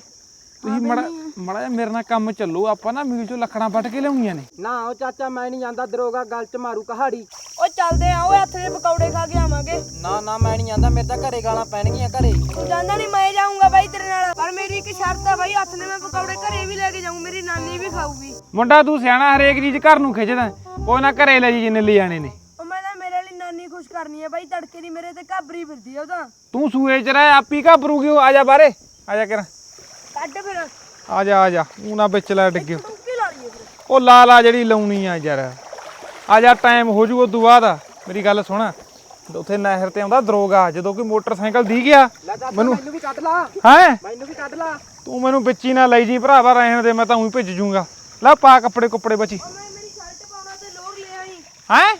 ਤੁਸੀਂ ਮੜਾ ਮੜਾ ਜਿਹਾ ਮੇਰੇ ਨਾਲ ਕੰਮ ਚੱਲੋ। ਆਪਾਂ ਨਾ ਮੀਲ ਚੋਂ ਲੱਖੜਾਂ ਵੱਟ ਕੇ ਲਿਆਉਣੀਆਂ ਨੇ। ਨਾ ਉਹ ਚਾਚਾ ਮੈਂ ਨਹੀਂ ਜਾਂਦਾ। ਦਰੋਗਾ ਗਲ 'ਚ ਮਾਰੂ ਕਹਾੜੀ। ਓ ਚੱਲਦੇ ਆ ਓਏ ਹੱਥ ਦੇ ਪਕੌੜੇ ਖਾ ਕੇ ਆਵਾਂਗੇ। ਨਾ ਨਾ ਮੈਂ ਨਹੀਂ ਜਾਂਦਾ ਮੇਰੇ ਤਾਂ ਘਰੇ ਗਾਲਾਂ ਪੈਣਗੀਆਂ ਘਰੇ। ਤੂੰ ਜਾਂਦਾ ਨਹੀਂ ਮੈਂ ਜਾਊਂਗਾ ਬਾਈ ਤੇਰੇ ਨਾਲ। ਪਰ ਮੇਰੀ ਇੱਕ ਸ਼ਰਤ ਆ ਬਾਈ ਹੱਥ ਨੇ ਮੈਂ ਪਕੌੜੇ ਘਰੇ ਵੀ ਲੈ ਕੇ ਜਾਊਂ ਮੇਰੀ ਨਾਨੀ ਵੀ ਖਾਊਗੀ। ਮੁੰਡਾ ਤੂੰ ਸਿਆਣਾ ਹਰੇਕ ਚੀਜ਼ ਘਰ ਨੂੰ ਖਿੱਚਦਾ ਕੋਈ ਨਾ ਘਰੇ ਲੈ ਜੀ ਜਿੰਨੇ ਲੈ ਜਾਣੇ ਨੇ। ਓ ਮੈਂ ਤਾਂ ਮੇਰੇ ਲਈ ਨਾਨੀ ਖੁਸ਼ ਕਰਨੀ ਹੈ ਬਾਈ ਤੜਕੇ ਦੀ ਮੇਰੇ ਤੇ ਘਾਬਰੀ ਫਿਰਦੀ ਆ ਉਹ ਤਾਂ। ਤੂੰ ਸੂਏ ਚ ਰਹਿ ਆਪੀ ਘਾਬਰੂਗੀ ਉਹ ਆ ਜਾ ਬਾਰੇ ਆ ਜਾ ਕਰ। ਕੱਢ ਫਿਰ। ਆ ਜਾ ਆ ਜਾ ਊਂ ਨਾ ਵਿੱਚ ਲੈ ਡਿੱਗਿਓ। ਟੁੱਕੀ ਲਾ ਲਈਏ ਫਿਰ? ਉਹ ਲਾ ਲਾ ਜਿਹੜੀ ਲਾਉਣੀ ਆ ਯਾਰ। ਆ ਜਾ ਟਾਈਮ ਹੋ ਜੂ ਉਦੋਂ ਬਾਅਦ। ਮੇਰੀ ਗੱਲ ਸੁਣ। ਉੱਥੇ ਨਹਿਰ ਤੇ ਆਉਂਦਾ ਦਰੋਗਾ ਜਦੋਂ ਕੋਈ ਮੋਟਰਸਾਈਕਲ ਦੀ ਗਿਆ ਮੈਨੂੰ ਮੈਨੂੰ ਵੀ ਕੱਢ ਲਾ। ਹੈ? ਮੈਨੂੰ ਵੀ ਕੱਢ ਲਾ। ਤੂੰ ਮੈਨੂੰ ਵਿੱਚ ਹੀ ਨਾ ਲਈ ਜੀ ਭਰਾਵਾ ਰਹਿਣ ਦੇ ਮੈਂ ਤਾਂ ਉਹੀ ਭੇਜ ਜੂੰਗਾ। ਲੈ ਪਾ ਕੱਪੜੇ ਕੁੱਪੜੇ ਬਚੀ। ਮੇਰੀ ਸ਼ਰਟ ਪਾਉਣਾ ਤੇ ਲੋਰ ਲੈ ਆਈ। ਹੈ?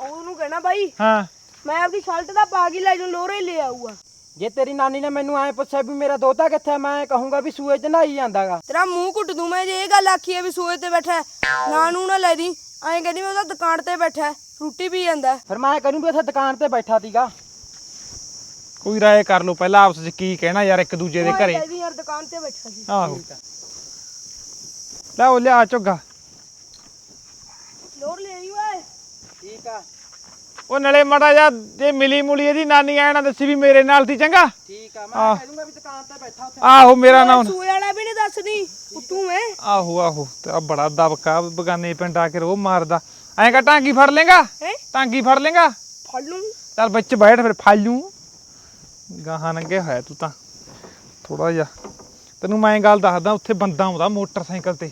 ਉਹਨੂੰ ਕਹਿਣਾ ਬਾਈ ਹਾਂ। ਮੈਂ ਆਪਦੀ ਸ਼ਰਟ ਦਾ ਪਾ ਕੇ ਲੈ ਜਾਊਂ ਲੋਰ ਹੀ ਲੈ ਆਊਗਾ। ਜੇ ਤੇਰੀ ਨਾਨੀ ਨੇ ਮੈਨੂੰ ਐ ਪੁੱਛਿਆ ਵੀ ਮੇਰਾ ਦੋਤਾ ਕਿੱਥੇ ਹੈ, ਮੈਂ ਕਹੂੰਗਾ ਵੀ ਸੂਏ 'ਚ ਨਹਾਈ ਜਾਂਦਾਗਾ। ਤੇਰਾ ਮੂੰਹ ਘੁੱਟ ਦੂੰ ਮੈਂ ਜੇ ਇਹ ਗੱਲ ਆਖੀ ਹੈ ਵੀ ਸੋਏ ਤੇ ਬੈਠਾ ਹੈ, ਨਾ ਨੂੰ ਨਾ ਲੈ ਦੀ। ਐਂ ਕਹਿੰਦੀ ਮੈਂ ਉਹਦਾ ਦੁਕਾਨ ਤੇ ਬੈਠਾ ਰੋਟੀ ਪੀ ਜਾਂਦਾ। ਫਿਰ ਮੈਂ ਕਰੂੰ ਵੀ ਉੱਥੇ ਦੁਕਾਨ ਤੇ ਬੈਠਾ ਸੀਗਾ। ਕੋਈ ਰਾਏ ਕਰ ਲਓ ਪਹਿਲਾਂ ਆਪਸ ਵਿੱਚ ਕੀ ਕਹਿਣਾ ਯਾਰ ਇੱਕ ਦੂਜੇ ਦੇ ਘਰੇ। ਕਹਿੰਦੀ ਯਾਰ ਦੁਕਾਨ ਤੇ ਬੈਠਾ ਸੀ। ਆਹੋ। ਲੈ ਉਹ ਲਿਆ ਝੁੱਗਾ ਲੋਰ ਲੈ ਆਈ ਓਏ। ਠੀਕ ਆ। ਉਹ ਨਲੇ ਮੜਾ ਜਾ ਜੇ ਮਿਲੀ ਮੁਲੀ ਇਹਦੀ ਨਾਨੀ ਐ ਨਾ ਦੱਸੀ ਵੀ ਮੇਰੇ ਨਾਲ ਸੀ ਚੰਗਾ? ਠੀਕ ਆ ਮੈਂ ਕਹਿ ਵੀ ਦੁਕਾਨ ਤੇ ਬੈਠਾ ਉੱਥੇ। ਆਹੋ ਮੇਰਾ ਨਾਮ ਸੂਏ ਵਾਲਾ ਵੀ ਨਹੀਂ ਦੱਸਦੀ ਉੱਤੂ ਮੈਂ ਆਹੋ ਆਹੋ ਤੇ ਬੜਾ ਦਬਕਾ ਬਗਾਨੇ ਪਿੰਡ ਆ ਕੇ ਰੋ ਮਾਰਦਾ। ਐਂ ਕਾ ਟਾਂਗੀ ਫੜ ਲੇਗਾ? ਹੈਂ? ਟਾਂਗੀ ਫੜ ਲੇਗਾ? ਫੜ ਲੂੰ। ਚੱਲ ਵਿੱਚ ਬੈਠ ਫਿਰ ਫੜ ਲੂੰ। ਗਾਹਾਂ ਨੰਗੇ ਹੋਇਆ ਤੂੰ ਤਾਂ। ਥੋੜਾ ਜਿਹਾ। ਤੈਨੂੰ ਮੈਂ ਗੱਲ ਦੱਸਦਾ ਉੱਥੇ ਬੰਦਾ ਆਉਂਦਾ ਮੋਟਰਸਾਈਕਲ ਤੇ।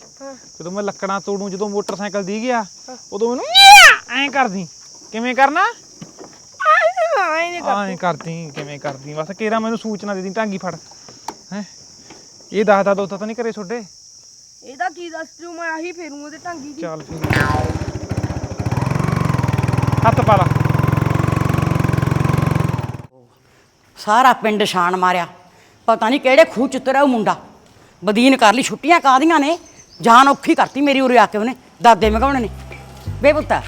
ਜਦੋਂ ਮੈਂ ਲੱਕੜਾਂ ਤੋੜੂ ਜਦੋਂ ਮੋਟਰਸਾਈਕਲ ਦੀ ਗਿਆ ਉਦੋਂ ਮੈਨੂੰ ਐਂ ਕਰਦੀ। ਕਿਵੇਂ ਕਰਨਾ? ਆਏ ਨੇ ਐਂ ਕਰਦੀ ਕਿਵੇਂ ਕਰਦੀ ਬਸ ਕੇਰਾ ਮੈਨੂੰ ਸੂਚਨਾ ਦੇ ਦੀ ਢਾਂਗੀ ਫੜ। ਹੈ? ਇਹ ਦੱਸਦਾ ਦੋਤਾ ਤਾਂ ਨਹੀਂ ਘਰੇ ਛੋਡੇ? ਇਹਦਾ ਕੀ ਦੱਸ ਤੂੰ ਮੈਂ ਆਹੀ ਫੇਰੂ ਉਹਦੇ ਢਾਂਗੀ ਦੀ। ਚੱਲ ਫਿਰ। ਹੱਥ ਪਾ ਲਾ। ਸਾਰਾ ਪਿੰਡ ਛਾਣ ਮਾਰਿਆ। ਪਤਾ ਨਹੀਂ ਕਿਹੜੇ ਖੂਹ ਚ ਉਤਰਿਆ ਉਹ ਮੁੰਡਾ। ਬਦੀਨ ਕਰ ਲਈ ਛੁੱਟੀਆਂ ਕਾਦੀਆਂ ਨੇ? ਜਾਨ ਔਖੀ ਕਰਤੀ ਮੇਰੀ ਉਰੇ ਆ ਕੇ ਉਹਨੇ ਦਾਦੇ ਮਗਾਉਣੇ ਨੇ। ਬੇ ਪੁੱਤਾ